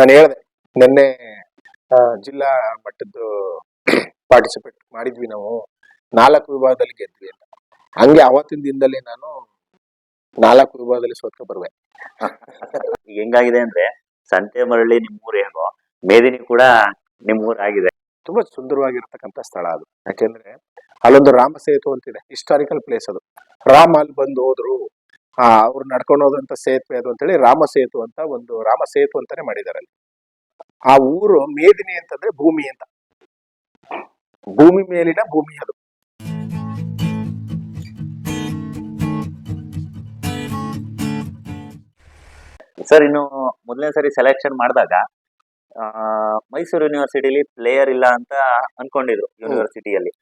ನಾನು ಹೇಳಿದೆ ನಿನ್ನೆ ಜಿಲ್ಲಾ ಮಟ್ಟದ್ದು ಪಾರ್ಟಿಸಿಪೇಟ್ ಮಾಡಿದ್ವಿ ನಾವು. ನಾಲ್ಕು ವಿಭಾಗದಲ್ಲಿ ಗೆದ್ವಿ ಅಂತ. ಹಂಗೆ ಅವತ್ತಿನ ದಿನದಲ್ಲಿ ನಾನು ನಾಲ್ಕು ವಿಭಾಗದಲ್ಲಿ ಸೋತ್ಕೊ ಬರುವೆ. ಈಗ ಹೆಂಗಾಗಿದೆ ಅಂದ್ರೆ ಸಂತೆ ಮರಳಿ ನಿಮ್ಮೂರ್ ಹೇಗೋ ಮೇದಿನಿ ಕೂಡ ನಿಮ್ಮೂರಾಗಿದೆ ತುಂಬಾ ಸುಂದರವಾಗಿರ್ತಕ್ಕಂಥ ಸ್ಥಳ ಅದು. ಯಾಕೆಂದ್ರೆ ಅಲ್ಲೊಂದು ರಾಮ ಸೇತು ಅಂತಿದೆ ಹಿಸ್ಟಾರಿಕಲ್ ಪ್ಲೇಸ್ ಅದು. ರಾಮ ಅಲ್ಲಿ ಬಂದು ಹೋದ್ರು ಆ ಅವ್ರು ನಡ್ಕೊಂಡು ಹೋದಂತ ಸೇತುವೆ ಅದು ಅಂತೇಳಿ ರಾಮ ಸೇತು ಅಂತ ಒಂದು ರಾಮ ಸೇತು ಅಂತಾನೆ ಮಾಡಿದ್ದಾರೆ ಅಲ್ಲಿ. ಆ ಊರು ಮೇದಿನಿ ಅಂತಂದ್ರೆ ಭೂಮಿ ಅಂತ. ಭೂಮಿ ಮೇಲಿನ ಭೂಮಿ ಅದು. ಸರ್ ಇನ್ನು ಮೊದಲನೇ ಸರಿ ಸೆಲೆಕ್ಷನ್ ಮಾಡಿದಾಗ ಆ, ಮೈಸೂರು ಯೂನಿವರ್ಸಿಟಿಲಿ ಪ್ಲೇಯರ್ ಇಲ್ಲ ಅಂತ ಅನ್ಕೊಂಡಿದ್ರು ಯೂನಿವರ್ಸಿಟಿಯಲ್ಲಿ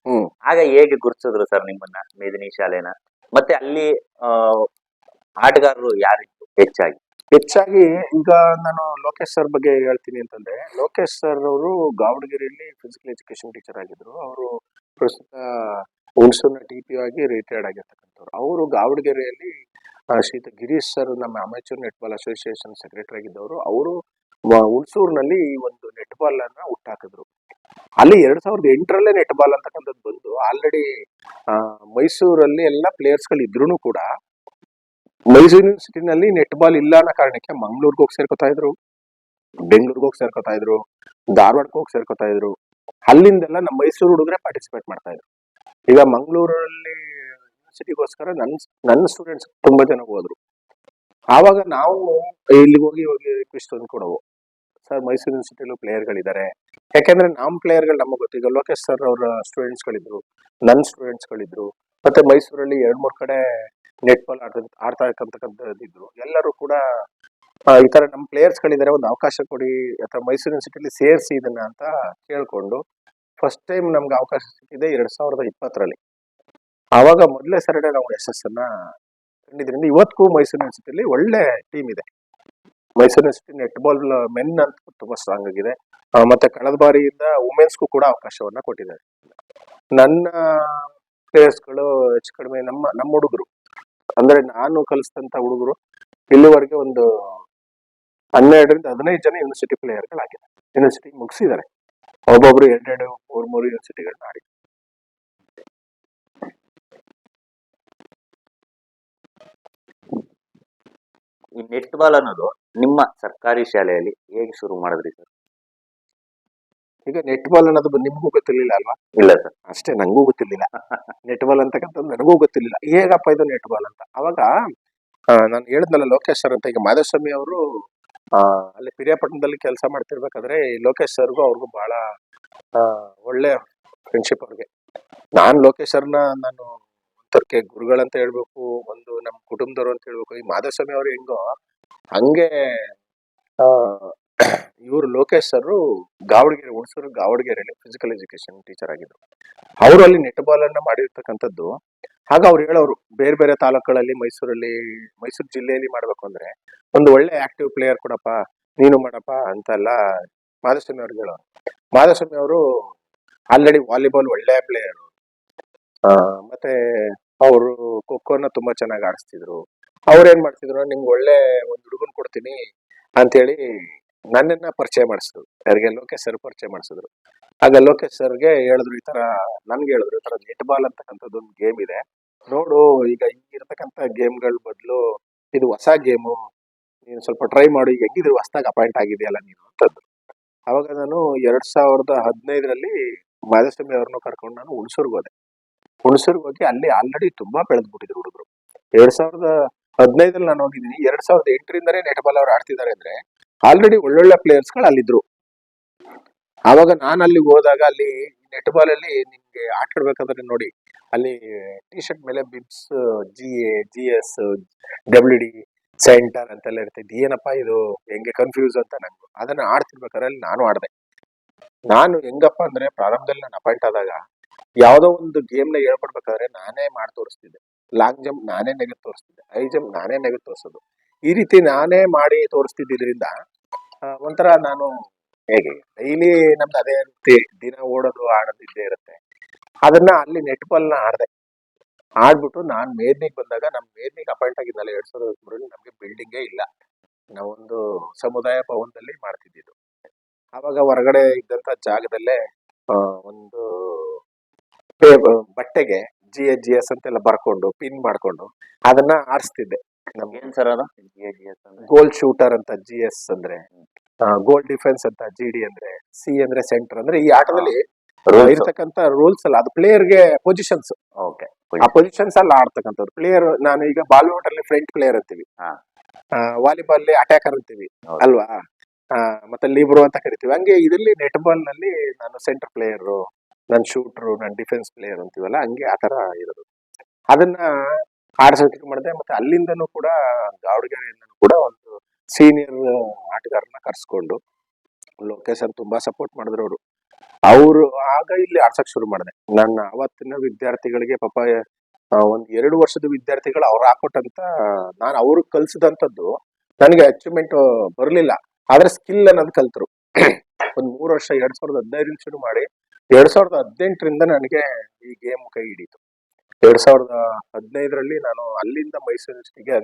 ಆಗ ಹೇಗೆ ಗುರುತಿಸಿದ್ರು ಸರ್ ನಿಮ್ಮನ್ನ ಮೇದಿನಿ ಶಾಲೆನ? ಮತ್ತೆ ಅಲ್ಲಿ ಆಟಗಾರರು ಯಾರಿದ್ರು ಹೆಚ್ಚಾಗಿ? ಹೆಚ್ಚಾಗಿ ಈಗ ನಾನು ಲೋಕೇಶ್ ಸರ್ ಬಗ್ಗೆ ಹೇಳ್ತೀನಿ ಅಂತಂದ್ರೆ, ಲೋಕೇಶ್ ಸರ್ ಅವರು ಗಾವಣಗೆರೆಯಲ್ಲಿ ಫಿಸಿಕಲ್ ಎಜುಕೇಶನ್ ಟೀಚರ್ ಆಗಿದ್ರು. ಅವರು ಪ್ರಸ್ತುತ ಹುಣಸೂರಿನ ಟಿ ಪಿ ಆಗಿ ರಿಟೈರ್ಡ್ ಆಗಿರ್ತಕ್ಕಂಥವ್ರು. ಅವರು ಗಾವಣಗೆರೆಯಲ್ಲಿ ಶ್ರೀತ ಗಿರೀಶ್ ಸರ್ ನಮ್ಮ ಅಮೆಚೂರ್ ನೆಟ್ಬಾಲ್ ಅಸೋಸಿಯೇಷನ್ ಸೆಕ್ರೆಟರಿ ಆಗಿದ್ದವರು. ಅವರು ಹುಣಸೂರಿನಲ್ಲಿ ಈ ಒಂದು ನೆಟ್ಬಾಲ್ ಅನ್ನ ಹುಟ್ಟಾಕಿದ್ರು. ಅಲ್ಲಿ ಎರಡ್ ಸಾವಿರದ ಎಂಟರಲ್ಲೇ ನೆಟ್ಬಾಲ್ ಅಂತಕ್ಕಂಥದ್ದು ಬಂದು ಆಲ್ರೆಡಿ ಮೈಸೂರಲ್ಲಿ ಎಲ್ಲ ಪ್ಲೇಯರ್ಸ್ಗಳು ಇದ್ರು ಕೂಡ ಮೈಸೂರು ಯೂನಿವರ್ಸಿಟಿನಲ್ಲಿ ನೆಟ್ ಬಾಲ್ ಇಲ್ಲ ಅನ್ನೋ ಕಾರಣಕ್ಕೆ ಮಂಗ್ಳೂರ್ಗೆ ಹೋಗಿ ಸೇರ್ಕೊತಾ ಇದ್ರು, ಬೆಂಗಳೂರಿಗೆ ಹೋಗಿ ಸೇರ್ಕೊತಾ ಇದ್ರು, ಧಾರವಾಡಕ್ಕೆ ಹೋಗಿ ಸೇರ್ಕೊತಾ ಇದ್ರು. ಅಲ್ಲಿಂದೆಲ್ಲ ನಮ್ಮ ಮೈಸೂರು ಹುಡುಗರೇ ಪಾರ್ಟಿಸಿಪೇಟ್ ಮಾಡ್ತಾ ಇದ್ರು. ಈಗ ಮಂಗಳೂರಲ್ಲಿ ಯೂನಿವರ್ಸಿಟಿಗೋಸ್ಕರ ನನ್ನ ನನ್ನ ಸ್ಟೂಡೆಂಟ್ಸ್ ತುಂಬಾ ಜನ ಹೋದ್ರು. ಆವಾಗ ನಾವು ಇಲ್ಲಿಗೆ ಹೋಗಿ ಹೋಗಿ ರಿಕ್ವೆಸ್ಟ್ ತಂದ್ಕೊಡವು ಸರ್, ಮೈಸೂರು ಯೂನಿವರ್ಸಿಟಿಲೂ ಪ್ಲೇಯರ್ಗಳಿದ್ದಾರೆ ಯಾಕೆಂದ್ರೆ ನಮ್ಮ ಪ್ಲೇಯರ್ಗಳು ನಮಗೆ ಗೊತ್ತು ಲೋಕೇಶ್ ಸರ್ ಅವರ ಸ್ಟೂಡೆಂಟ್ಸ್ಗಳಿದ್ರು ನನ್ನ ಸ್ಟೂಡೆಂಟ್ಸ್ಗಳಿದ್ರು ಮತ್ತೆ ಮೈಸೂರಲ್ಲಿ ಎರಡು ಮೂರು ಕಡೆ ನೆಟ್ ಬಾಲ್ ಆಡ್ತ ಆಡ್ತಾ ಇರ್ತಕ್ಕಂಥದ್ದಿದ್ರು ಎಲ್ಲರೂ ಕೂಡ ಈ ತರ ನಮ್ಮ ಪ್ಲೇಯರ್ಸ್ ಗಳಿದ್ದಾರೆ, ಒಂದು ಅವಕಾಶ ಕೊಡಿ, ಅಥವಾ ಮೈಸೂರು ಯೂನಿವರ್ಸಿಟಿಲಿ ಸೇರಿಸಿ ಇದನ್ನ ಅಂತ ಕೇಳ್ಕೊಂಡು ಫಸ್ಟ್ ಟೈಮ್ ನಮ್ಗೆ ಅವಕಾಶ ಸಿಕ್ಕಿದೆ ಎರಡ್ ಸಾವಿರದ ಇಪ್ಪತ್ತರಲ್ಲಿ. ಆವಾಗ ಮೊದಲೇ ಸರಡೆ ನಾವು ಯಶಸ್ಸನ್ನ ಕಂಡಿದ್ರಿಂದ ಇವತ್ತಿಗೂ ಮೈಸೂರು ಯೂನಿವರ್ಸಿಟಿಲಿ ಒಳ್ಳೆ ಟೀಮ್ ಇದೆ. Mysuru university netball men ಅಂತ ತುಂಬಾ ಸ್ಟ್ರಾಂಗ್ ಆಗಿದೆ. ಮತ್ತೆ ಕಳೆದ ಬಾರಿಯಿಂದ ವುಮೆನ್ಸ್ಗೂ ಕೂಡ ಅವಕಾಶವನ್ನ ಕೊಟ್ಟಿದ್ದಾರೆ. ನನ್ನ ಪ್ಲೇಯರ್ಸ್ಗಳು ಹೆಚ್ಚು ಕಡಿಮೆ ನಮ್ಮ ನಮ್ಮ ಹುಡುಗರು. ಅಂದ್ರೆ ನಾನು ಕಲಿಸಿದಂತ ಹುಡುಗರು ಇಲ್ಲಿವರೆಗೆ ಒಂದು ಹನ್ನೆರಡರಿಂದ ಹದಿನೈದು ಜನ ಯೂನಿವರ್ಸಿಟಿ ಪ್ಲೇಯರ್ಗಳಾಗಿದೆ ಯೂನಿವರ್ಸಿಟಿ ಮುಗಿಸಿದ್ದಾರೆ. ಒಬ್ಬೊಬ್ರು ಎರಡೆರಡು, ಮೂರ್, ಮೂರು ಯೂನಿವರ್ಸಿಟಿಗಳನ್ನ ಆಡಿ. ಈ ನೆಟ್ ಬಾಲ್ ಅನ್ನೋದು ನಿಮ್ಮ ಸರ್ಕಾರಿ ಶಾಲೆಯಲ್ಲಿ ಹೇಗೆ ಶುರು ಮಾಡಿದ್ರಿ ಸರ್? ಈಗ ನೆಟ್ ಬಾಲ್ ಅನ್ನೋದು ನಿಮಗೂ ಗೊತ್ತಿರ್ಲಿಲ್ಲ ಅಲ್ವಾ? ಇಲ್ಲ ಸರ್. ಅಷ್ಟೇ ನಂಗೂ ಗೊತ್ತಿರ್ಲಿಲ್ಲ. ನೆಟ್ ಬಾಲ್ ಅಂತಕ್ಕಂಥದ್ದು ನನಗೂ ಗೊತ್ತಿರ್ಲಿಲ್ಲ. ಹೇಗಪ್ಪ ಇದು ನೆಟ್ ಬಾಲ್ ಅಂತ? ಅವಾಗ ನಾನು ಹೇಳಿದ್ನಲ್ಲ ಲೋಕೇಶ್ ಸರ್ ಅಂತ ಈಗ ಮಾಧವಸ್ವಾಮಿ ಅವರು ಅಲ್ಲಿ ಪಿರಿಯಾಪಟ್ಟಣದಲ್ಲಿ ಕೆಲಸ ಮಾಡ್ತಿರ್ಬೇಕಾದ್ರೆ ಲೋಕೇಶ್ ಸರ್ಗೂ ಅವ್ರಿಗೂ ಬಹಳ ಒಳ್ಳೆ ಫ್ರೆಂಡ್ಶಿಪ್ ಅವ್ರಿಗೆ. ನಾನ್ ಲೋಕೇಶ್ ಸರ್ನ ನಾನು ಒಂಥರಕ್ಕೆ ಗುರುಗಳಂತ ಹೇಳ್ಬೇಕು ಒಂದು ನಮ್ಮ ಕುಟುಂಬದವರು ಅಂತ ಹೇಳ್ಬೇಕು. ಈ ಮಾಧವಸ್ವಾಮಿ ಅವ್ರು ಹೆಂಗೋ ಹಂಗೆ ಇವರು ಲೋಕೇಶ್ ಸರ್ ಗಾವಣಗೆರೆ ಹುಣಸೂರು ಗಾವಣಗೆರೆಯಲ್ಲಿ ಫಿಸಿಕಲ್ ಎಜುಕೇಶನ್ ಟೀಚರ್ ಆಗಿದ್ರು. ಅವರು ಅಲ್ಲಿ ನೆಟ್ ಬಾಲ್ ಅನ್ನ ಮಾಡಿರ್ತಕ್ಕಂಥದ್ದು. ಆಗ ಅವ್ರು ಹೇಳೋರು, ಬೇರೆ ಬೇರೆ ತಾಲೂಕುಗಳಲ್ಲಿ, ಮೈಸೂರಲ್ಲಿ, ಮೈಸೂರು ಜಿಲ್ಲೆಯಲ್ಲಿ ಮಾಡ್ಬೇಕು ಅಂದ್ರೆ ಒಂದು ಒಳ್ಳೆ ಆಕ್ಟಿವ್ ಪ್ಲೇಯರ್ ಕೊಡಪ್ಪ, ನೀನು ಮಾಡಪ್ಪ ಅಂತೆಲ್ಲ ಮಾಧುಸ್ವಾಮಿ ಅವ್ರಿಗೆ ಹೇಳೋರು. ಮಾಧುಸ್ವಾಮಿ ಅವರು ಆಲ್ರೆಡಿ ವಾಲಿಬಾಲ್ ಒಳ್ಳೆ ಪ್ಲೇಯರ್ ಮತ್ತೆ ಅವರು ಖೋಖೋನ ತುಂಬಾ ಚೆನ್ನಾಗಿ ಆಡಿಸ್ತಿದ್ರು. ಅವ್ರು ಏನ್ ಮಾಡ್ತಿದ್ರು ನಿಮ್ಗೆ ಒಳ್ಳೆ ಒಂದು ಹುಡುಗನ್ ಕೊಡ್ತೀನಿ ಅಂತೇಳಿ ನನ್ನನ್ನ ಪರಿಚಯ ಮಾಡಿಸಿದ್ರು. ಯಾರಿಗೆ ಲೋಕೇಶ್ ಸರ್ ಪರಿಚಯ ಮಾಡಿಸಿದ್ರು. ಆಗ ಲೋಕೇಶ್ ಸರ್ಗೆ ಹೇಳಿದ್ರು, ಈ ತರ ನನ್ಗೆ ಹೇಳಿದ್ರು, ಈ ತರ ನೆಟ್ ಬಾಲ್ ಅಂತಕ್ಕಂಥದ್ದು ಒಂದು ಗೇಮ್ ಇದೆ. ನೋಡು, ಈಗ ಈಗಿರ್ತಕ್ಕಂಥ ಗೇಮ್ಗಳ ಬದಲು ಇದು ಹೊಸ ಗೇಮು. ನೀನು ಸ್ವಲ್ಪ ಟ್ರೈ ಮಾಡು, ಈಗ ಹೆಂಗಿದ್ರು ಹೊಸದಾಗಿ ಅಪಾಯಿಂಟ್ ಆಗಿದೆಯಲ್ಲ ನೀನು? ಅಂತದ್ದು ಅವಾಗ ನಾನು ಎರಡ್ ಸಾವಿರದ ಹದಿನೈದರಲ್ಲಿ ಮಾಧುಸ್ವಾಮಿ ಅವ್ರನ್ನೂ ಕರ್ಕೊಂಡು ನಾನು ಹುಣಸೂರ್ಗೆ ಹೋದೆ. ಹುಣಸೂರ್ಗೆ ಹೋಗಿ ಅಲ್ಲಿ ಆಲ್ರೆಡಿ ತುಂಬಾ ಬೆಳೆದ್ಬಿಟ್ಟಿದ್ರು ಹುಡುಗರು. ಎರಡ್ ಸಾವಿರದ ಹದಿನೈದ್ರಲ್ಲಿ ನಾನು ಹೋಗಿದ್ದೀನಿ. ಎರಡ್ ಸಾವಿರದ ಎಂಟರಿಂದಲೇ ನೆಟ್ ಬಾಲ್ ಅವ್ರು ಆಡ್ತಿದ್ದಾರೆ ಅಂದ್ರೆ ಆಲ್ರೆಡಿ ಒಳ್ಳೊಳ್ಳೆ ಪ್ಲೇಯರ್ಸ್ಗಳು ಅಲ್ಲಿದ್ರು. ಆವಾಗ ನಾನು ಅಲ್ಲಿ ಹೋದಾಗ ಅಲ್ಲಿ ನೆಟ್ಬಾಲ್ ಅಲ್ಲಿ ನಿಮ್ಗೆ ಆಟ ಆಡ್ಬೇಕಾದ್ರೆ ನೋಡಿ, ಅಲ್ಲಿ ಟಿ ಶರ್ಟ್ ಮೇಲೆ bibs G A G S W D center ಅಂತೆಲ್ಲ ಇರ್ತೈತಿ. ಏನಪ್ಪಾ ಇದು? ಹೆಂಗೆ ಕನ್ಫ್ಯೂಸ್ ಅಂತ ನಂಗೆ ಅದನ್ನ ಆಡ್ತಿರ್ಬೇಕಾದ್ರೆ ಅಲ್ಲಿ ನಾನು ಆಡ್ದೆ. ನಾನು ಹೆಂಗಪ್ಪ ಅಂದ್ರೆ ಪ್ರಾರಂಭದಲ್ಲಿ ನಾನು ಅಪಾಯಿಂಟ್ ಆದಾಗ ಯಾವುದೋ ಒಂದು ಗೇಮ್ನ ಹೇಳ್ಕೊಡ್ಬೇಕಾದ್ರೆ ನಾನೇ ಮಾಡಿ ತೋರಿಸ್ತಿದ್ದೆ. ಲಾಂಗ್ ಜಂಪ್ ನಾನೇ ನೆಗೆದು ತೋರಿಸ್ತಿದ್ದೆ. ಹೈ ಜಂಪ್ ನಾನೇ ನೆಗೆದು ತೋರಿಸೋದು. ಈ ರೀತಿ ನಾನೇ ಮಾಡಿ ತೋರಿಸ್ತಿದ್ದಿದ್ರಿಂದ ಒಂಥರ ನಾನು ಹೇಗೆ ಡೈಲಿ ನಮ್ದು ಅದೇ ರೀತಿ ದಿನ ಓಡೋದು ಆಡೋದು ಇದ್ದೇ ಇರುತ್ತೆ. ಅದನ್ನ ಅಲ್ಲಿ ನೆಟ್ ಬಾಲ್ನ ಆಡ್ದೆ. ಆಡ್ಬಿಟ್ಟು ನಾನ್ ಮೇದ್ನಿಗೆ ಬಂದಾಗ ನಮ್ಮ ಮೇದ್ನಿಗೆ ಅಪಾಯಿಂಟ್ ಆಗಿದ್ದಲ್ಲ ಎರಡ್ ಸಾವಿರದ ಮೂರಲ್ಲಿ ನಮಗೆ ಬಿಲ್ಡಿಂಗೇ ಇಲ್ಲ. ನಾವೊಂದು ಸಮುದಾಯ ಭವನದಲ್ಲಿ ಮಾಡ್ತಿದ್ದಿದ್ದು. ಅವಾಗ ಹೊರಗಡೆ ಇದ್ದಂತ ಜಾಗದಲ್ಲೇ ಒಂದು ಬಟ್ಟೆಗೆ ಜಿ ಎಸ್ ಜಿ ಎಸ್ ಅಂತೆಲ್ಲ ಬರ್ಕೊಂಡು ಪಿನ್ ಮಾಡ್ಕೊಂಡು ಅದನ್ನ ಆಡಿಸ್ತಿದ್ದೆ ಏನ್ ಸರ್ ಅದು? ಗೋಲ್ ಶೂಟರ್ ಅಂತ ಜಿ ಎಸ್ ಅಂದ್ರೆ ಗೋಲ್ ಡಿಫೆನ್ಸ್ ಅಂತ ಜಿ ಡಿ ಅಂದ್ರೆ ಸಿ ಅಂದ್ರೆ ಸೆಂಟರ್ ಅಂದ್ರೆ ಈ ಆಟದಲ್ಲಿ. ಇರ್ತಕ್ಕಂತ ರೂಲ್ಸ್ ಅಲ್ಲ ಅದು ಪ್ಲೇಯರ್ಗೆ ಪೊಸಿಷನ್ಸ್ ಓಕೆ ಆ ಪೊಸಿಷನ್ಸ್ ಅಲ್ಲಿ ಆಡ್ತಕ್ಕಂಥದ್ದು. ಪ್ಲೇಯರ್ ನಾನು ಈಗ ಬಾಲಿವುಡ್ ಅಲ್ಲಿ ಫ್ರಂಟ್ ಪ್ಲೇಯರ್ ಅಂತೀವಿ. ಹಾ. ವಾಲಿಬಾಲ್ ಅಟ್ಯಾಕರ್ ಅಂತೀವಿ ಅಲ್ವಾ? ಆ, ಮತ್ತೆ ಲಿಬ್ರೋ ಅಂತ ಕರಿತೀವಿ. ಹಂಗೆ ಇದರಲ್ಲಿ ನೆಟ್ ಬಾಲ್ನಲ್ಲಿ ನಾನು ಸೆಂಟರ್ ಪ್ಲೇಯರ್ ನಾನು ಶೂಟ್ರು ನಾನು ಡಿಫೆನ್ಸ್ ಪ್ಲೇಯರ್ ಅಂತೀವಲ್ಲ ಹಂಗೆ ಆತರ ಇರೋದು. ಅದನ್ನ ಆಡ್ಸೋಕೆ ಮಾಡಿದೆ. ಮತ್ತೆ ಅಲ್ಲಿಂದನೂ ಕೂಡ ದಾವಣಗೆರೆಯಿಂದನೂ ಕೂಡ ಒಂದು ಸೀನಿಯರ್ ಆಟಗಾರನ ಕರ್ಸ್ಕೊಂಡು ಲೊಕೇಶನ್ ತುಂಬಾ ಸಪೋರ್ಟ್ ಮಾಡಿದ್ರು ಅವರು. ಅವರು ಆಗ ಇಲ್ಲಿ ಆಡ್ಸಕ್ ಶುರು ಮಾಡಿದೆ. ನನ್ನ ಅವತ್ತಿನ ವಿದ್ಯಾರ್ಥಿಗಳಿಗೆ ಪಾಪ ಒಂದ್ ಎರಡು ವರ್ಷದ ವಿದ್ಯಾರ್ಥಿಗಳು ಅವ್ರು ಹಾಕೊಟ್ಟಂತ ನಾನು ಅವ್ರಿಗೆ ಕಲ್ಸಿದಂಥದ್ದು ನನಗೆ ಅಚೀವ್ಮೆಂಟ್ ಬರಲಿಲ್ಲ. ಆದ್ರೆ ಸ್ಕಿಲ್ ಅನ್ನೋದು ಕಲ್ತರು. ಒಂದ್ ಮೂರು ವರ್ಷ ಎರಡ್ ಸಾವಿರದ ಹದಿನೈದರಿಂದ ಶುರು ಮಾಡಿ ಎರಡ್ ಸಾವಿರದ ಹದಿನೆಂಟರಿಂದ ನನಗೆ ಈ ಗೇಮ್ ಕೈ ಹಿಡಿತು. ಎರಡ್ ಸಾವಿರದ ಹದಿನೈದರಲ್ಲಿ ನಾನು ಅಲ್ಲಿಂದ ಮೈಸೂರು ಡಿಸ್ಟಿಕ್ಗೆ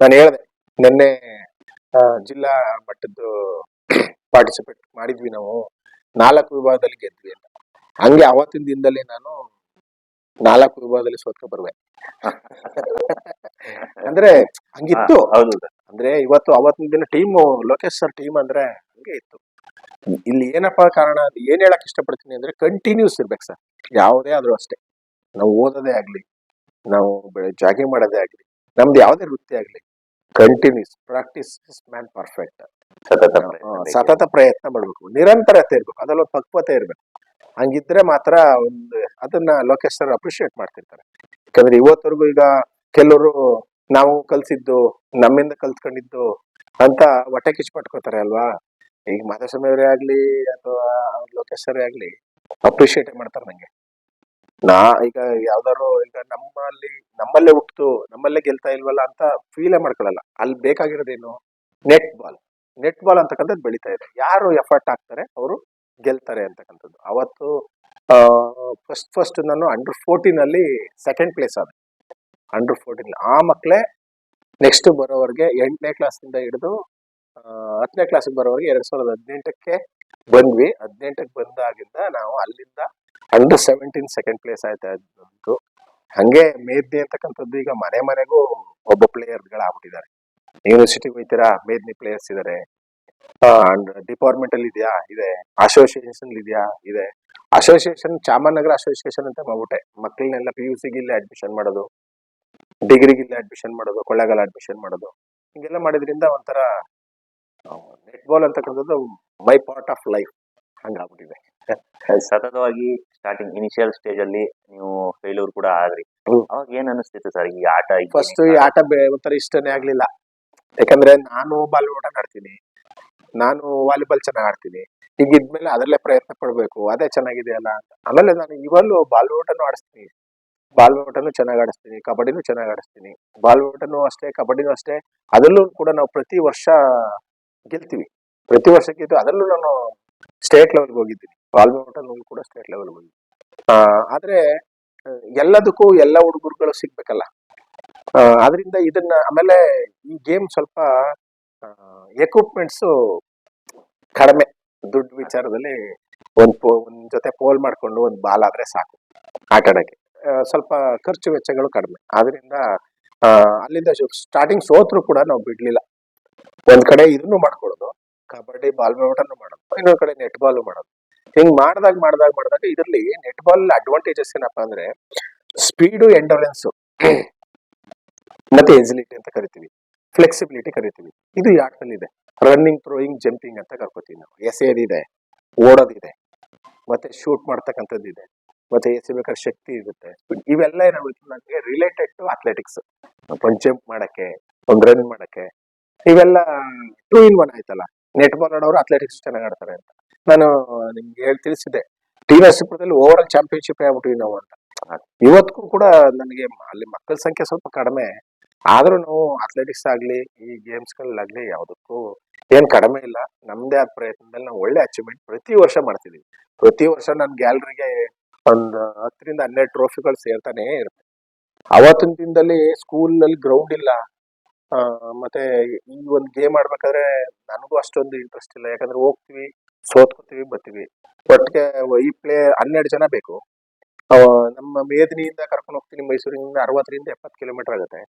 ನಾನು ಹೇಳಿದೆ ನಿನ್ನೆ ಜಿಲ್ಲಾ ಮಟ್ಟದ್ದು ಪಾರ್ಟಿಸಿಪೇಟ್ ಮಾಡಿದ್ವಿ ನಾವು. ನಾಲ್ಕು ವಿಭಾಗದಲ್ಲಿ ಗೆದ್ವಿ ಅಂತ. ಹಂಗೆ ಅವತ್ತಿನ ದಿನದಲ್ಲಿ ನಾನು ನಾಲ್ಕು ವಿಭಾಗದಲ್ಲಿ ಸೋತ್ಕೊ ಬರುವೆ ಅಂದ್ರೆ ಹಂಗಿತ್ತು. ಹೌದು ಅಂದ್ರೆ ಇವತ್ತು ಅವತ್ತಿನ ದಿನ ಟೀಮ್ ಲೋಕೇಶ್ ಸರ್ ಟೀಮ್ ಅಂದ್ರೆ ಹಂಗೆ ಇತ್ತು. ಇಲ್ಲಿ ಏನಪ್ಪಾ ಕಾರಣ ಅದು ಏನ್ ಹೇಳಕ್ ಇಷ್ಟಪಡ್ತೀನಿ ಅಂದ್ರೆ ಕಂಟಿನ್ಯೂಸ್ ಇರ್ಬೇಕು ಸರ್ ಯಾವುದೇ ಆದ್ರೂ ಅಷ್ಟೇ. ನಾವು ಓದೋದೇ ಆಗ್ಲಿ ನಾವು ಜಾಗಿಂಗ್ ಮಾಡೋದೇ ಆಗ್ಲಿ ನಮ್ದು ಯಾವುದೇ ವೃತ್ತಿ ಆಗ್ಲಿ ಕಂಟಿನ್ಯೂಸ್ ಪ್ರಾಕ್ಟೀಸ್ ಮ್ಯಾನ್ ಪರ್ಫೆಕ್ಟ್ ಸತತ ಪ್ರಯತ್ನ. ಸತತ ಪ್ರಯತ್ನ ಮಾಡ್ಬೇಕು. ನಿರಂತರತೆ ಇರ್ಬೇಕು. ಅದ್ರಲ್ಲಿ ಒಂದು ಪಕ್ವತೆ ಇರ್ಬೇಕು. ಹಂಗಿದ್ರೆ ಮಾತ್ರ ಒಂದು ಅದನ್ನ ಲೋಕೇಶ್ ಸರ್ ಅಪ್ರಿಶಿಯೇಟ್ ಮಾಡ್ತಿರ್ತಾರೆ. ಯಾಕಂದ್ರೆ ಇವತ್ತವರೆಗೂ ಈಗ ಕೆಲವರು ನಾವು ಕಲ್ಸಿದ್ದು ನಮ್ಮಿಂದ ಕಲ್ತ್ಕೊಂಡಿದ್ದು ಅಂತ ಹೊಟ್ಟೆ ಕಿಚ್ಚು ಪಟ್ಕೋತಾರೆ ಅಲ್ವಾ? ಈಗ ಮಾಧವಸ್ವಾಮಿ ಅವರೇ ಆಗ್ಲಿ ಅಥವಾ ಲೋಕೇಶ್ ಸರ್ ಆಗ್ಲಿ ಅಪ್ರಿಶಿಯೇಟ್ ಮಾಡ್ತಾರೆ ನಂಗೆ. ನಾ ಈಗ ಯಾವ್ದಾದ್ರು ಈಗ ನಮ್ಮಲ್ಲಿ, ನಮ್ಮಲ್ಲೇ ಹುಟ್ಟು ನಮ್ಮಲ್ಲೇ ಗೆಲ್ತಾ ಇಲ್ವಲ್ಲ ಅಂತ ಫೀಲೇ ಮಾಡ್ಕೊಳ್ಳಲ್ಲ ಅಲ್ಲಿ ಬೇಕಾಗಿರೋದೇನು? ನೆಟ್ ಬಾಲ್ ನೆಟ್ ಬಾಲ್ ಅಂತಕ್ಕಂಥದ್ದು ಬೆಳೀತಾ ಇದೆ. ಯಾರು ಎಫರ್ಟ್ ಹಾಕ್ತಾರೆ, ಅವರು ಗೆಲ್ತಾರೆ ಅಂತಕ್ಕಂಥದ್ದು. ಅವತ್ತು ಫಸ್ಟ್ ಫಸ್ಟ್ ನಾನು ಅಂಡರ್ ಫೋರ್ಟೀನ್ ಅಲ್ಲಿ ಸೆಕೆಂಡ್ ಪ್ಲೇಸ್ ಆದ. ಅಂಡರ್ ಫೋರ್ಟೀನ್ ಆ ಮಕ್ಕಳೇ ನೆಕ್ಸ್ಟ್ ಬರೋವರೆಗೆ ಎಂಟನೇ ಕ್ಲಾಸಿಂದ ಹಿಡಿದು ಹತ್ತನೇ ಕ್ಲಾಸಿಗೆ ಬರೋವರೆಗೆ ಎರಡ್ ಸಾವಿರದ ಹದಿನೆಂಟಕ್ಕೆ ಬಂದ್ವಿ. ಹದಿನೆಂಟಕ್ಕೆ ಬಂದಾಗಿಂದ ನಾವು ಅಲ್ಲಿಂದ ಅಂಡರ್ ಸೆವೆಂಟೀನ್ ಸೆಕೆಂಡ್ ಪ್ಲೇಸ್ ಆಯ್ತಾ ಇದ್ದು ಹಂಗೆ ಮೇದ್ನಿ ಅಂತಕ್ಕಂಥದ್ದು ಈಗ ಮನೆ ಮನೆಗೂ ಒಬ್ಬ ಪ್ಲೇಯರ್ಗಳು ಆಗ್ಬಿಟ್ಟಿದ್ದಾರೆ ಯೂನಿವರ್ಸಿಟಿಗೆ ಹೋಗ್ತೀರಾ? ಮೇದ್ನಿ ಪ್ಲೇಯರ್ಸ್ ಇದ್ದಾರೆ ಡಿಪಾರ್ಟ್ಮೆಂಟ್ ಅಲ್ಲಿ ಇದೆಯಾ? ಇದೆ. ಅಸೋಸಿಯೇಷನ್ ಇದೆಯಾ? ಇದೆ. ಅಸೋಸಿಯೇಷನ್ ಚಾಮನಗರ ಅಸೋಸಿಯೇಷನ್ ಅಂತ ಮಾಡ್ಬಿಟ್ಟೆ. ಮಕ್ಕಳನ್ನೆಲ್ಲ ಪಿ ಯು ಸಿಗೆ ಇಲ್ಲೇ ಅಡ್ಮಿಷನ್ ಮಾಡೋದು. ಡಿಗ್ರಿಗೆ ಇಲ್ಲೇ ಅಡ್ಮಿಷನ್ ಮಾಡೋದು. ಕೊಳ್ಳೆಗಾಲ ಅಡ್ಮಿಷನ್ ಮಾಡೋದು. ಹಿಂಗೆಲ್ಲ ಮಾಡಿದ್ರಿಂದ ಒಂಥರ ನೆಟ್ಬಾಲ್ ಅಂತಕ್ಕಂಥದ್ದು ಮೈ ಪಾರ್ಟ್ ಆಫ್ ಲೈಫ್ ಹಂಗಾಗ್ಬಿಟ್ಟಿದೆ. ಸತತವಾಗಿ ಸ್ಟಾರ್ಟಿಂಗ್ ಇನಿಷಿಯಲ್ ಸ್ಟೇಜ್ ಅಲ್ಲಿ ನೀವು ಫೇಲ್ಯೂರ್ ಕೂಡ ಆದ್ರಿ. ಅವಾಗ ಏನ್ ಅನಿಸ್ತಿತ್ತು ಸರ್ ಈ ಆಟ ಈ ಫಸ್ಟ್ ಈ ಆಟ ಬೆ- ಒಂಥರ ಇಷ್ಟನೇ ಆಗ್ಲಿಲ್ಲ. ಯಾಕಂದ್ರೆ ನಾನು ಬಾಲ್ಯೂಟ ಆಡ್ತೀನಿ. ನಾನು ವಾಲಿಬಾಲ್ ಚೆನ್ನಾಗಿ ಆಡ್ತೀನಿ. ಈಗ ಇದ್ಮೇಲೆ ಅದರಲ್ಲೇ ಪ್ರಯತ್ನ ಪಡ್ಬೇಕು. ಅದೇ ಚೆನ್ನಾಗಿದೆಯಲ್ಲ ಅಂತ. ಆಮೇಲೆ ನಾನು ಇವಾಗಲೂ ಬಾಲ್ಬೋಟನು ಆಡಿಸ್ತೀನಿ. ಬಾಲ್ಬೋಟನು ಚೆನ್ನಾಗಿ ಆಡಿಸ್ತೀನಿ. ಕಬಡ್ಡಿನೂ ಚೆನ್ನಾಗಿ ಆಡಿಸ್ತೀನಿ. ಬಾಲ್ಯೂಟನು ಅಷ್ಟೇ ಕಬಡ್ಡಿನೂ ಅಷ್ಟೇ. ಅದರಲ್ಲೂ ಕೂಡ ನಾವು ಪ್ರತಿ ವರ್ಷ ಗೆಲ್ತೀವಿ. ಪ್ರತಿ ವರ್ಷ ಗೆದ್ದು ಅದರಲ್ಲೂ ನಾನು ಸ್ಟೇಟ್ ಲೆವೆಲ್ಗೆ ಹೋಗಿದ್ದೀನಿ. ಬಾಲ್ಯೂಟನಲ್ಲೂ ಕೂಡ ಸ್ಟೇಟ್ ಲೆವೆಲ್ಗೆ ಹೋಗಿದ್ದೀನಿ ಆದ್ರೆ ಎಲ್ಲದಕ್ಕೂ ಎಲ್ಲ ಹುಡುಗರುಗಳು ಸಿಗ್ಬೇಕಲ್ಲ. ಅದರಿಂದ ಇದನ್ನ, ಆಮೇಲೆ ಈ ಗೇಮ್ ಸ್ವಲ್ಪ ಎಕ್ವಿಪ್ಮೆಂಟ್ಸು ಕಡಿಮೆ. ದುಡ್ಡು ವಿಚಾರದಲ್ಲಿ ಒಂದು ಪೋ, ಒಂದ್ ಜೊತೆ ಪೋಲ್ ಮಾಡ್ಕೊಂಡು ಒಂದು ಬಾಲ್ ಆದ್ರೆ ಸಾಕು ಆಟ ಆಡಕ್ಕೆ ಸ್ವಲ್ಪ ಖರ್ಚು ವೆಚ್ಚಗಳು ಕಡಿಮೆ. ಆದ್ರಿಂದ ಅಲ್ಲಿಂದ ಸ್ಟಾರ್ಟಿಂಗ್ ಸೋತ್ರು ಕೂಡ ನಾವು ಬಿಡಲಿಲ್ಲ. ಒಂದು ಕಡೆ ಇದನ್ನು ಮಾಡ್ಕೊಳ್ಳೋದು. ಕಬಡ್ಡಿ ಬಾಲ್ ಬ್ಯಾಡ್ಮಿಂಟನ್ ಮಾಡೋದು. ಇನ್ನೊಂದ್ ಕಡೆ ನೆಟ್ ಬಾಲ್ ಮಾಡೋದು. ಹಿಂಗ್ ಮಾಡ್ದಾಗ ಮಾಡ್ದಾಗ ಮಾಡ್ದಾಗ ಇದರಲ್ಲಿ ನೆಟ್ ಬಾಲ್ ಅಡ್ವಾಂಟೇಜಸ್ ಏನಪ್ಪ ಅಂದ್ರೆ ಸ್ಪೀಡು ಎಂಡೋರೆನ್ಸ್ ಮತ್ತೆ ಎಜಿಲಿಟಿ ಅಂತ ಕರಿತೀವಿ. ಫ್ಲೆಕ್ಸಿಬಿಲಿಟಿ ಕರಿತೀವಿ. ಇದು ಈ ಇದೆ? ರನ್ನಿಂಗ್ ಥ್ರೋಯಿಂಗ್ ಜಂಪಿಂಗ್ ಅಂತ ಕರ್ಕೋತೀವಿ ನಾವು. ಎಸೆಯೋದಿದೆ, ಓಡೋದಿದೆ, ಮತ್ತೆ ಶೂಟ್ ಮಾಡ್ತಕ್ಕಂಥದ್ದು ಇದೆ, ಮತ್ತೆ ಎಸೆಬೇಕಾದ್ರೆ ಶಕ್ತಿ ಇರುತ್ತೆ. ಇವೆಲ್ಲ ಏನಾಗುತ್ತೆ ನನಗೆ ರಿಲೇಟೆಡ್ ಟು ಅಥ್ಲೆಟಿಕ್ಸ್ ಒಂದು ಜಂಪ್ ಮಾಡಕ್ಕೆ, ಒಂದು ರನ್ ಮಾಡಕ್ಕೆ, ಇವೆಲ್ಲ ಟೂ ಇನ್ ಒನ್ ಆಯ್ತಲ್ಲ? ನೆಟ್ ಬಾಲ್ ಆಡೋರು ಅಥ್ಲೆಟಿಕ್ಸ್ ಚೆನ್ನಾಗಿ ಆಡ್ತಾರೆ ಅಂತ. ನಾನು ನಿಮ್ಗೆ ಹೇಳಿ ತಿಳಿಸಿದೆ ಟಿ ನರಸೀಪುರದಲ್ಲಿ ಓವರ್ ಆಲ್ ಚಾಂಪಿಯನ್ಶಿಪ್ ಆಗ್ಬಿಟ್ವಿ ನಾವು ಅಂತ. ಇವತ್ತಿಗೂ ಕೂಡ ನನಗೆ ಅಲ್ಲಿ ಮಕ್ಕಳ ಸಂಖ್ಯೆ ಸ್ವಲ್ಪ ಕಡಿಮೆ. ಆದ್ರೂ ನಾವು ಅಥ್ಲೆಟಿಕ್ಸ್ ಆಗ್ಲಿ, ಈ ಗೇಮ್ಸ್ ಗಳಾಗ್ಲಿ ಯಾವುದಕ್ಕೂ ಏನ್ ಕಡಿಮೆ ಇಲ್ಲ. ನಮ್ದೇ ಆದ ಪ್ರಯತ್ನದಲ್ಲಿ ನಾವು ಒಳ್ಳೆ ಅಚೀವ್ಮೆಂಟ್ ಪ್ರತಿ ವರ್ಷ ಮಾಡ್ತಿದೀವಿ. ಪ್ರತಿ ವರ್ಷ ನನ್ನ ಗ್ಯಾಲರಿಗೆ ಒಂದ್ ಹತ್ತರಿಂದ ಹನ್ನೆರಡು ಟ್ರೋಫಿಗಳು ಸೇರ್ತಾನೆ ಇರುತ್ತೆ. ಅವತ್ತಿನ ದಿನದಲ್ಲಿ ಸ್ಕೂಲ್ ಅಲ್ಲಿ ಗ್ರೌಂಡ್ ಇಲ್ಲ. ಮತ್ತೆ ಈ ಒಂದು ಗೇಮ್ ಆಡ್ಬೇಕಾದ್ರೆ ನನಗೂ ಅಷ್ಟೊಂದು ಇಂಟ್ರೆಸ್ಟ್ ಇಲ್ಲ. ಯಾಕಂದ್ರೆ ಹೋಗ್ತೀವಿ, ಸೋತ್ಕೋತೀವಿ, ಬರ್ತೀವಿ. ಒಟ್ಟಿಗೆ ಈ ಪ್ಲೇ ಹನ್ನೆರಡು ಜನ ಬೇಕು. ನಮ್ಮ ಮೇದಿನಿಯಿಂದ ಕರ್ಕೊಂಡು ಹೋಗ್ತೀನಿ ಮೈಸೂರಿನಿಂದ ಅರವತ್ತರಿಂದ ಎಪ್ಪತ್ತು ಕಿಲೋಮೀಟರ್ ಆಗುತ್ತೆ.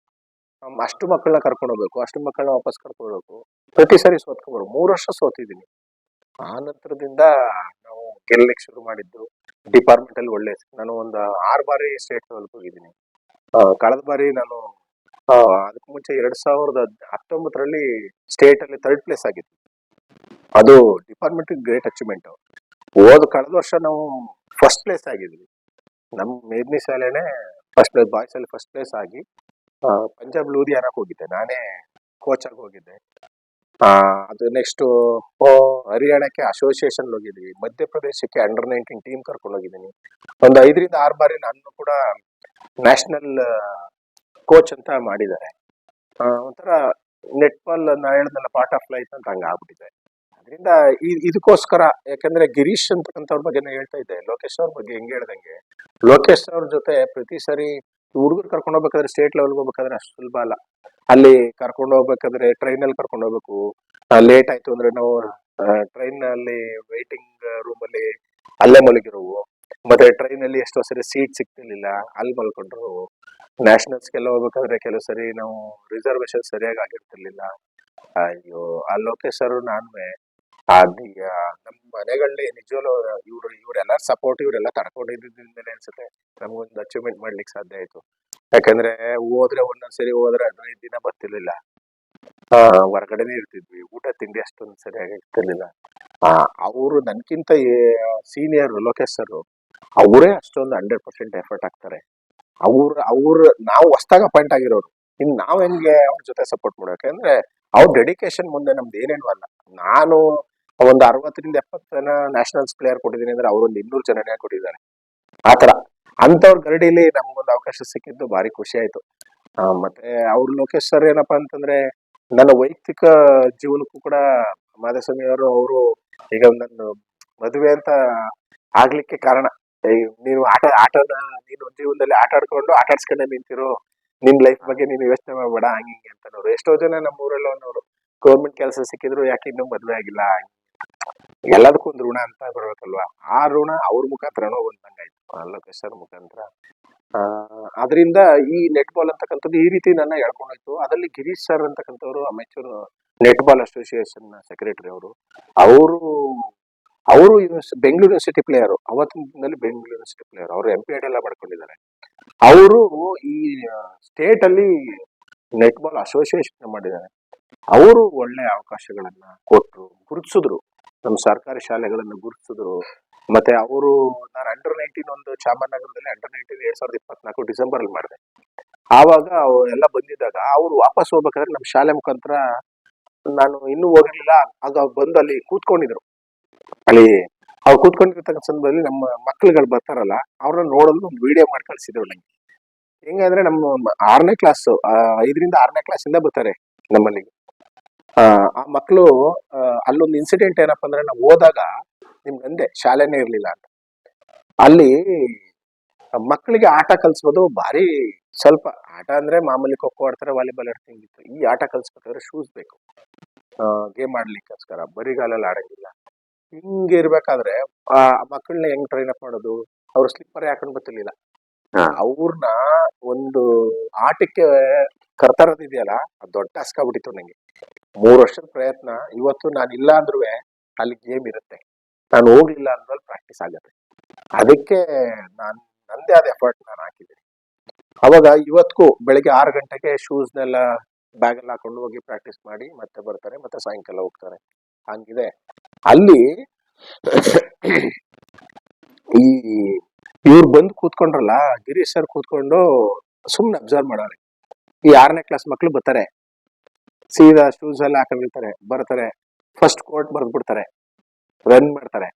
ಅಷ್ಟು ಮಕ್ಕಳನ್ನ ಕರ್ಕೊಂಡು ಹೋಗ್ಬೇಕು, ಅಷ್ಟು ಮಕ್ಕಳನ್ನ ವಾಪಸ್ ಕರ್ಕೊಂಡು ಪ್ರತಿ ಸಾರಿ ಸೋತ್ಕೊಬಾರ್ದು ಮೂರು ವರ್ಷ ಸೋತಿದ್ದೀನಿ. ಆ ನಂತರದಿಂದ ನಾವು ಗೆಲ್ಲಕ್ಕೆ ಶುರು ಮಾಡಿದ್ದು ಡಿಪಾರ್ಟ್ಮೆಂಟ್ ಅಲ್ಲಿ ಒಳ್ಳೆ. ನಾನು ಒಂದು ಆರು ಬಾರಿ ಸ್ಟೇಟ್ ಲೆವೆಲ್ಗೆ ಹೋಗಿದ್ದೀನಿ. ಕಳೆದ ಬಾರಿ ನಾನು ಅದಕ್ಕೆ ಮುಂಚೆ ಎರಡ್ ಸಾವಿರದ ಹತ್ತೊಂಬತ್ತರಲ್ಲಿ ಸ್ಟೇಟ್ ಅಲ್ಲಿ ಥರ್ಡ್ ಪ್ಲೇಸ್ ಆಗಿತ್ತು. ಅದು ಡಿಪಾರ್ಟ್ಮೆಂಟ್ ಗ್ರೇಟ್ ಅಚೀವ್ಮೆಂಟ್ ಹೋದ ಕಳೆದ ವರ್ಷ ನಾವು ಫಸ್ಟ್ ಪ್ಲೇಸ್ ಆಗಿದ್ವಿ. ನಮ್ಮ ಮೇದ್ನಿ ಶಾಲೆನೆ ಫಸ್ಟ್ ಪ್ಲೇಸ್ ಬಾಯ್ಸ್ ಅಲ್ಲಿ ಫಸ್ಟ್ ಪ್ಲೇಸ್ ಆಗಿ ಪಂಜಾಬ್ ಲೂಧಿಯಾನಕ್ಕೆ ಹೋಗಿದ್ದೆ. ನಾನೇ ಕೋಚ್ ಆಗಿ ಹೋಗಿದ್ದೆ. ಅದು ನೆಕ್ಸ್ಟ್ ಹರಿಯಾಣಕ್ಕೆ ಅಸೋಸಿಯೇಷನ್ ಹೋಗಿದ್ವಿ. ಮಧ್ಯಪ್ರದೇಶಕ್ಕೆ ಅಂಡರ್ ನೈನ್ಟೀನ್ ಟೀಮ್ ಕರ್ಕೊಂಡು ಹೋಗಿದ್ದೀನಿ. ಒಂದು ಐದರಿಂದ ಆರು ಬಾರಿ ನಾನು ಕೂಡ ನ್ಯಾಷನಲ್ ಕೋಚ್ ಅಂತ ಮಾಡಿದ್ದಾರೆ. ಒಂಥರ ನೆಟ್ಬಾಲ್ ನಾ ಹೇಳ್ದಲ್ಲ ಪಾರ್ಟ್ ಆಫ್ ಲೈಫ್ ಅಂತ ಹಂಗ ಆಗ್ಬಿಟ್ಟಿದೆ. ಅದರಿಂದ ಇದಕ್ಕೋಸ್ಕರ ಯಾಕಂದ್ರೆ ಗಿರೀಶ್ ಅಂತಕ್ಕಂಥವ್ರ ಬಗ್ಗೆ ಹೇಳ್ತಾ ಇದ್ದೆ, ಲೋಕೇಶ್ ಅವ್ರ ಬಗ್ಗೆ ಹೆಂಗೆ ಹೇಳ್ದಂಗೆ, ಲೋಕೇಶ್ ಅವ್ರ ಜೊತೆ ಪ್ರತಿ ಸರಿ ಹುಡುಗರು ಕರ್ಕೊಂಡು ಹೋಗ್ಬೇಕಾದ್ರೆ ಸ್ಟೇಟ್ ಲೆವೆಲ್ಗೆ ಹೋಗ್ಬೇಕಾದ್ರೆ ಅಷ್ಟು ಸುಲಭ ಅಲ್ಲ. ಅಲ್ಲಿ ಕರ್ಕೊಂಡು ಹೋಗ್ಬೇಕಾದ್ರೆ ಟ್ರೈನ್ ಅಲ್ಲಿ ಕರ್ಕೊಂಡು ಹೋಗ್ಬೇಕು ಲೇಟ್ ಆಯ್ತು ಅಂದ್ರೆ ನಾವು ಟ್ರೈನ್ ಅಲ್ಲಿ ವೈಟಿಂಗ್ ರೂಮ್ ಅಲ್ಲಿ ಅಲ್ಲೇ ಮಲಗಿರೋವು, ಮತ್ತೆ ಟ್ರೈನ್ ಅಲ್ಲಿ ಎಷ್ಟೋ ಸರಿ ಸೀಟ್ ಸಿಗ್ತಿರ್ಲಿಲ್ಲ, ಅಲ್ಲಿ ಮಲ್ಕೊಂಡ್ರು ನ್ಯಾಷನಲ್ಸ್ಗೆಲ್ಲ ಹೋಗ್ಬೇಕಾದ್ರೆ ಕೆಲವು ಸರಿ ನಾವು ರಿಸರ್ವೇಶನ್ ಸರಿಯಾಗಿ ಆಗಿರ್ತಿರ್ಲಿಲ್ಲ. ಅಯ್ಯೋ, ಆ ಲೋಕೇಶ್ ಸರ್ ನಾನುವೆ. ನಮ್ಮ ಮನೆಗಳಲ್ಲಿ ನಿಜವಲ್ಲೂ ಇವ್ರು, ಇವರೆಲ್ಲ ಸಪೋರ್ಟ್ ಇವರೆಲ್ಲ ತಡ್ಕೊಂಡಿದ್ದಿಂದಲೇ ಅನ್ಸುತ್ತೆ ನಮ್ಗೊಂದು ಅಚೀವ್ಮೆಂಟ್ ಮಾಡ್ಲಿಕ್ಕೆ ಸಾಧ್ಯ ಆಯ್ತು. ಯಾಕಂದ್ರೆ ಹೋದ್ರೆ ಒಂದೊಂದ್ಸರಿ ಹೋದ್ರೆ ಹದಿನೈದು ದಿನ ಬರ್ತಿರ್ಲಿಲ್ಲ. ಹೊರಗಡೆನೆ ಇರ್ತಿದ್ವಿ. ಊಟ, ತಿಂಡಿ ಅಷ್ಟೊಂದು ಸರಿಯಾಗಿ ಇರ್ತಿರ್ಲಿಲ್ಲ. ಅವರು ನನ್ಕಿಂತ ಸೀನಿಯರ್ ಲೋಕೇಶ್ ಸರ್, ಅವರೇ ಅಷ್ಟೊಂದು ಹಂಡ್ರೆಡ್ ಪರ್ಸೆಂಟ್ ಎಫರ್ಟ್ ಹಾಕ್ತಾರೆ. ಅವ್ರ ಅವ್ರ, ನಾವು ಹೊಸ್ದಾಗ ಅಪಾಯಿಂಟ್ ಆಗಿರೋರು. ಇನ್ ನಾವ್ ಹೆಂಗೆ ಅವ್ರ ಜೊತೆ ಸಪೋರ್ಟ್ ಮಾಡ್ಬೇಕು ಅಂದ್ರೆ ಅವ್ರ ಡೆಡಿಕೇಶನ್ ಮುಂದೆ ನಮ್ದು ಏನೇನು ಅಲ್ಲ. ನಾನು ಒಂದು ಅರವತ್ತರಿಂದ ಎಪ್ಪತ್ತು ಜನ ನ್ಯಾಷನಲ್ಸ್ ಪ್ಲೇಯರ್ ಕೊಟ್ಟಿದ್ದೀನಿ ಅಂದ್ರೆ ಅವ್ರೊಂದು ಇನ್ನೂರು ಜನನೇ ಕೊಟ್ಟಿದ್ದಾರೆ. ಆತರ ಅಂತವ್ರ ಗರಡಿಲಿ ನಮ್ಗೊಂದು ಅವಕಾಶ ಸಿಕ್ಕಿದ್ದು ಭಾರಿ ಖುಷಿ ಆಯ್ತು. ಮತ್ತೆ ಅವ್ರ ಲೋಕೇಶ್ ಸರ್ ಏನಪ್ಪಾ ಅಂತಂದ್ರೆ ನನ್ನ ವೈಯಕ್ತಿಕ ಜೀವನಕ್ಕೂ ಕೂಡ ಮಾಧಸ್ವಾಮಿ ಅವರು ಅವರು ಈಗ ನನ್ನ ಮದುವೆ ಅಂತ ಆಗ್ಲಿಕ್ಕೆ ಕಾರಣ. ನೀನು ಆಟ ಆಟನ ನೀನು ಜೀವನದಲ್ಲಿ ಆಟ ಆಡ್ಕೊಂಡು ಆಟ ಆಡ್ಸ್ಕೊಂಡೆ ನಿಂತಿರು. ನಿನ್ ಲೈಫ್ ಬಗ್ಗೆ ನೀನು ಯೋಚನೆ ಮಾಡಬೇಡ ಹಂಗೆ ಹಿಂಗೆ ಅಂತನವ್ರು. ಎಷ್ಟೋ ಜನ ನಮ್ಮ ಊರಲ್ಲಿ ಅನ್ನೋರು ಗೌರ್ಮೆಂಟ್ ಕೆಲಸ ಸಿಕ್ಕಿದ್ರು ಯಾಕೆ ಇನ್ನೂ ಮದುವೆ ಆಗಿಲ್ಲ? ಎಲ್ಲದಕ್ಕೂ ಒಂದು ಋಣ ಅಂತ ಬರ್ಬೇಕಲ್ವಾ? ಆ ಋಣ ಅವ್ರ ಮುಖಾಂತರನೋ ಬಂದಂಗಾಯ್ತು ಲೋಕೇಶ್ ಸರ್ ಮುಖಾಂತರ. ಆ, ಅದರಿಂದ ಈ ನೆಟ್ ಬಾಲ್ ಅಂತಕ್ಕಂಥದ್ದು ಈ ರೀತಿ ನನ್ನ ಹೇಳ್ಕೊಂಡೋಯ್ತು. ಅದರಲ್ಲಿ ಗಿರೀಶ್ ಸರ್ ಅಂತಕ್ಕಂಥವ್ರು amateur netball association secretary ಅವರು ಅವರು ಅವರು ಬೆಂಗಳೂರು ಯೂನಿವರ್ಸಿಟಿ ಪ್ಲೇಯರು ಅವತ್ತಿನಲ್ಲಿ ಬೆಂಗಳೂರು ಯೂನಿವರ್ಸಿಟಿ ಪ್ಲೇಯರ್ ಅವರು ಎಂ ಪಿ ಎಡ್ ಎಲ್ಲ ಮಾಡ್ಕೊಂಡಿದ್ದಾರೆ. ಅವರು ಈ ಸ್ಟೇಟ್ ಅಲ್ಲಿ ನೆಟ್ಬಾಲ್ ಅಸೋಸಿಯೇಷನ್ ಮಾಡಿದ್ದಾರೆ. ಅವರು ಒಳ್ಳೆ ಅವಕಾಶಗಳನ್ನ ಕೊಟ್ಟರು ಗುರುತಿಸಿದ್ರು. ನಮ್ಮ ಸರ್ಕಾರಿ ಶಾಲೆಗಳನ್ನು ಗುರುತಿಸಿದ್ರು. ಮತ್ತೆ ಅವರು ನಾನು ಅಂಡರ್ ನೈನ್ಟೀನ್ ಒಂದು ಚಾಮರಾಜನಗರದಲ್ಲಿ ಅಂಡರ್ ನೈನ್ಟೀನ್ ಎರಡ್ ಸಾವಿರದ ಇಪ್ಪತ್ನಾಲ್ಕು ಡಿಸೆಂಬರ್ ಅಲ್ಲಿ ಮಾಡಿದೆ. ಆವಾಗ ಎಲ್ಲ ಬಂದಿದ್ದಾಗ ಅವರು ವಾಪಸ್ ಹೋಗ್ಬೇಕಾದ್ರೆ ನಮ್ಮ ಶಾಲೆ ಮುಖಾಂತರ ನಾನು ಇನ್ನೂ ಹೋಗಿರ್ಲಿಲ್ಲ. ಆಗ ಬಂದು ಅಲ್ಲಿ ಕೂತ್ಕೊಂಡಿದ್ರು. ಅಲ್ಲಿ ಅವ್ರು ಕೂತ್ಕೊಂಡಿರ್ತಕ್ಕಂಥ ಸಂದರ್ಭದಲ್ಲಿ ನಮ್ಮ ಮಕ್ಳುಗಳು ಬರ್ತಾರಲ್ಲ, ಅವ್ರನ್ನ ನೋಡಲು ಒಂದು ವಿಡಿಯೋ ಮಾಡಿ ಕಳ್ಸಿದ್ರು ನಂಗೆ. ಹೆಂಗಂದ್ರೆ ನಮ್ಮ ಆರನೇ ಕ್ಲಾಸ್ ಐದರಿಂದ ಆರನೇ ಕ್ಲಾಸ್ ಇಂದ ಬರ್ತಾರೆ ನಮ್ಮಲ್ಲಿ ಆ ಮಕ್ಕಳು ಅಲ್ಲೊಂದು ಇನ್ಸಿಡೆಂಟ್ ಏನಪ್ಪ ಅಂದ್ರೆ ನಾವು ಹೋದಾಗ ನಿಮ್ಗೆ ಅಂದೆ ಶಾಲೆನೇ ಇರ್ಲಿಲ್ಲ ಅಂತ. ಅಲ್ಲಿ ಮಕ್ಕಳಿಗೆ ಆಟ ಕಲ್ಸೋದು ಭಾರಿ ಸ್ವಲ್ಪ ಆಟ ಅಂದ್ರೆ ಮಾಮೂಲಿ ಖೋಖೋ ಆಡ್ತಾರೆ, ವಾಲಿಬಾಲ್ ಹಿಂಗಿತ್ತು ಈ ಆಟ ಕಲ್ಸ್ಬೇಕಾದ್ರೆ ಶೂಸ್ ಬೇಕು. ಗೇಮ್ ಆಡ್ಲಿಕ್ಕೋಸ್ಕರ, ಬರಿಗಾಲಲ್ಲಿ ಆಡಂಗಿಲ್ಲ. ಹಿಂಗೆ ಇರ್ಬೇಕಾದ್ರೆ ಆ ಮಕ್ಕಳನ್ನ ಹೆಂಗ್ ಟ್ರೈನ್ ಅಪ್ ಮಾಡೋದು? ಅವ್ರ ಸ್ಲಿಪ್ಪರ್ ಹಾಕೊಂಡ್ ಬರ್ತಿರ್ಲಿಲ್ಲ. ಅವ್ರನ್ನ ಒಂದು ಆಟಕ್ಕೆ ಕರ್ತರದಿದೆಯಲ್ಲ ಅದ್ ದೊಡ್ಡ ಟಾಸ್ಕ್ ಆಗ್ಬಿಟ್ಟಿತ್ತು ನಂಗೆ. ಮೂರು ವರ್ಷದ ಪ್ರಯತ್ನ ಇವತ್ತು ನಾನು ಇಲ್ಲ ಅಂದ್ರೂ ಅಲ್ಲಿ ಗೇಮ್ ಇರುತ್ತೆ. ನಾನು ಹೋಗ್ಲಿಲ್ಲ ಅಂದ್ಮೇಲೆ ಪ್ರಾಕ್ಟೀಸ್ ಆಗತ್ತೆ. ಅದಕ್ಕೆ ನಾನು ನಂದೇ ಆದ ಎಫರ್ಟ್ ನಾನು ಹಾಕಿದ್ದೀನಿ. ಅವಾಗ ಇವತ್ತಿಗೂ ಬೆಳಿಗ್ಗೆ ಆರು ಗಂಟೆಗೆ ಶೂಸ್ನೆಲ್ಲ ಬ್ಯಾಗ್ ಎಲ್ಲ ಹಾಕೊಂಡು ಹೋಗಿ ಪ್ರಾಕ್ಟೀಸ್ ಮಾಡಿ ಮತ್ತೆ ಬರ್ತಾರೆ ಮತ್ತೆ ಸಾಯಂಕಾಲ ಹೋಗ್ತಾರೆ. ಹಂಗಿದೆ. ಅಲ್ಲಿ ಈ ಇವ್ರು ಬಂದು ಕೂತ್ಕೊಂಡ್ರಲ್ಲ, ಗಿರೀಶ್ ಸರ್ ಕೂತ್ಕೊಂಡು ಸುಮ್ಮನೆ ಅಬ್ಸರ್ವ್ ಮಾಡೋರೆ ಈ ಆರನೇ ಕ್ಲಾಸ್ ಮಕ್ಳು ಬರ್ತಾರೆ. ಸೀದಾ ಶೂಸ್ ಎಲ್ಲ ಹಾಕೊಂಡಿರ್ತಾರೆ, ಬರ್ತಾರೆ. ಫಸ್ಟ್ ಕೋರ್ಟ್ ಬರ್ದ್ಬಿಡ್ತಾರೆ. ರನ್ ಮಾಡ್ತಾರೆ.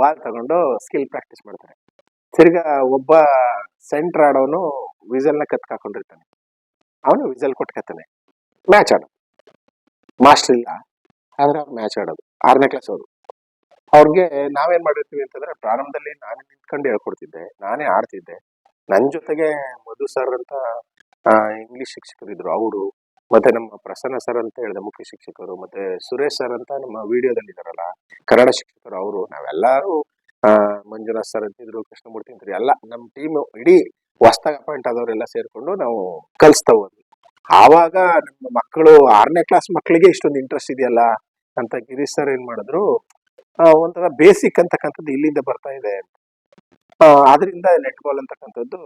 ಬಾಲ್ ತಗೊಂಡು ಸ್ಕಿಲ್ ಪ್ರಾಕ್ಟೀಸ್ ಮಾಡ್ತಾರೆ. ತಿರ್ಗಾ ಒಬ್ಬ ಸೆಂಟರ್ ಆಡೋನು ವಿಸಲ್ನ ಕತ್ಕಾಕೊಂಡಿರ್ತಾನೆ ಅವನು ವಿಸಲ್ ಕೊಟ್ಕೋತಾನೆ. ಮ್ಯಾಚ್ ಆಡೋ ಮಾಸ್ಟರ್ ಇಲ್ಲ. ಆದ್ರೆ ಅವ್ರು ಮ್ಯಾಚ್ ಆಡೋದು. ಆರನೇ ಕ್ಲಾಸ್ ಅವರು. ಅವ್ರಿಗೆ ನಾವೇನ್ ಮಾಡಿರ್ತೀವಿ ಅಂತಂದ್ರೆ ಪ್ರಾರಂಭದಲ್ಲಿ ನಾನೇ ನಿಂತ್ಕೊಂಡು ಹೇಳ್ಕೊಡ್ತಿದ್ದೆ. ನಾನೇ ಆಡ್ತಿದ್ದೆ. ನನ್ನ ಜೊತೆಗೆ ಮಧು ಸರ್ ಅಂತ ಇಂಗ್ಲಿಷ್ ಶಿಕ್ಷಕರು ಇದ್ರು. ಅವರು ಮತ್ತೆ ನಮ್ಮ ಪ್ರಸನ್ನ ಸರ್ ಅಂತ ಹೇಳಿದ ಮುಖ್ಯ ಶಿಕ್ಷಕರು ಮತ್ತೆ ಸುರೇಶ್ ಸರ್ ಅಂತ ನಮ್ಮ ವಿಡಿಯೋದಲ್ಲಿ ಇದಾರಲ್ಲ ಕನ್ನಡ ಶಿಕ್ಷಕರು ಅವರು. ನಾವೆಲ್ಲರೂ ಮಂಜುನಾಥ್ ಸರ್ ಅಂತಿದ್ರು, ಕೃಷ್ಣಮೂರ್ತಿ ಅಂತಿದ್ರು, ಎಲ್ಲ ನಮ್ಮ ಟೀಮ್ ಇಡೀ ಹೊಸ್ದಾಗ ಅಪಾಯಿಂಟ್ ಆದವರೆಲ್ಲ ಸೇರ್ಕೊಂಡು ನಾವು ಕಲಿಸ್ತಾ ಹೋದ್ವಿ. ಆವಾಗ ನಮ್ಮ ಮಕ್ಕಳು ಆರನೇ ಕ್ಲಾಸ್ ಮಕ್ಕಳಿಗೆ ಇಷ್ಟೊಂದು ಇಂಟ್ರೆಸ್ಟ್ ಇದೆಯಲ್ಲ ಅಂತ ಗಿರೀಶ್ ಸರ್ ಏನ್ ಮಾಡಿದ್ರು ಒಂಥರ ಬೇಸಿಕ್ ಅಂತಕ್ಕಂಥದ್ದು ಇಲ್ಲಿಂದ ಬರ್ತಾ ಇದೆ ಆ, ಅದರಿಂದ ನೆಟ್ ಬಾಲ್ ಅಂತಕ್ಕಂಥದ್ದು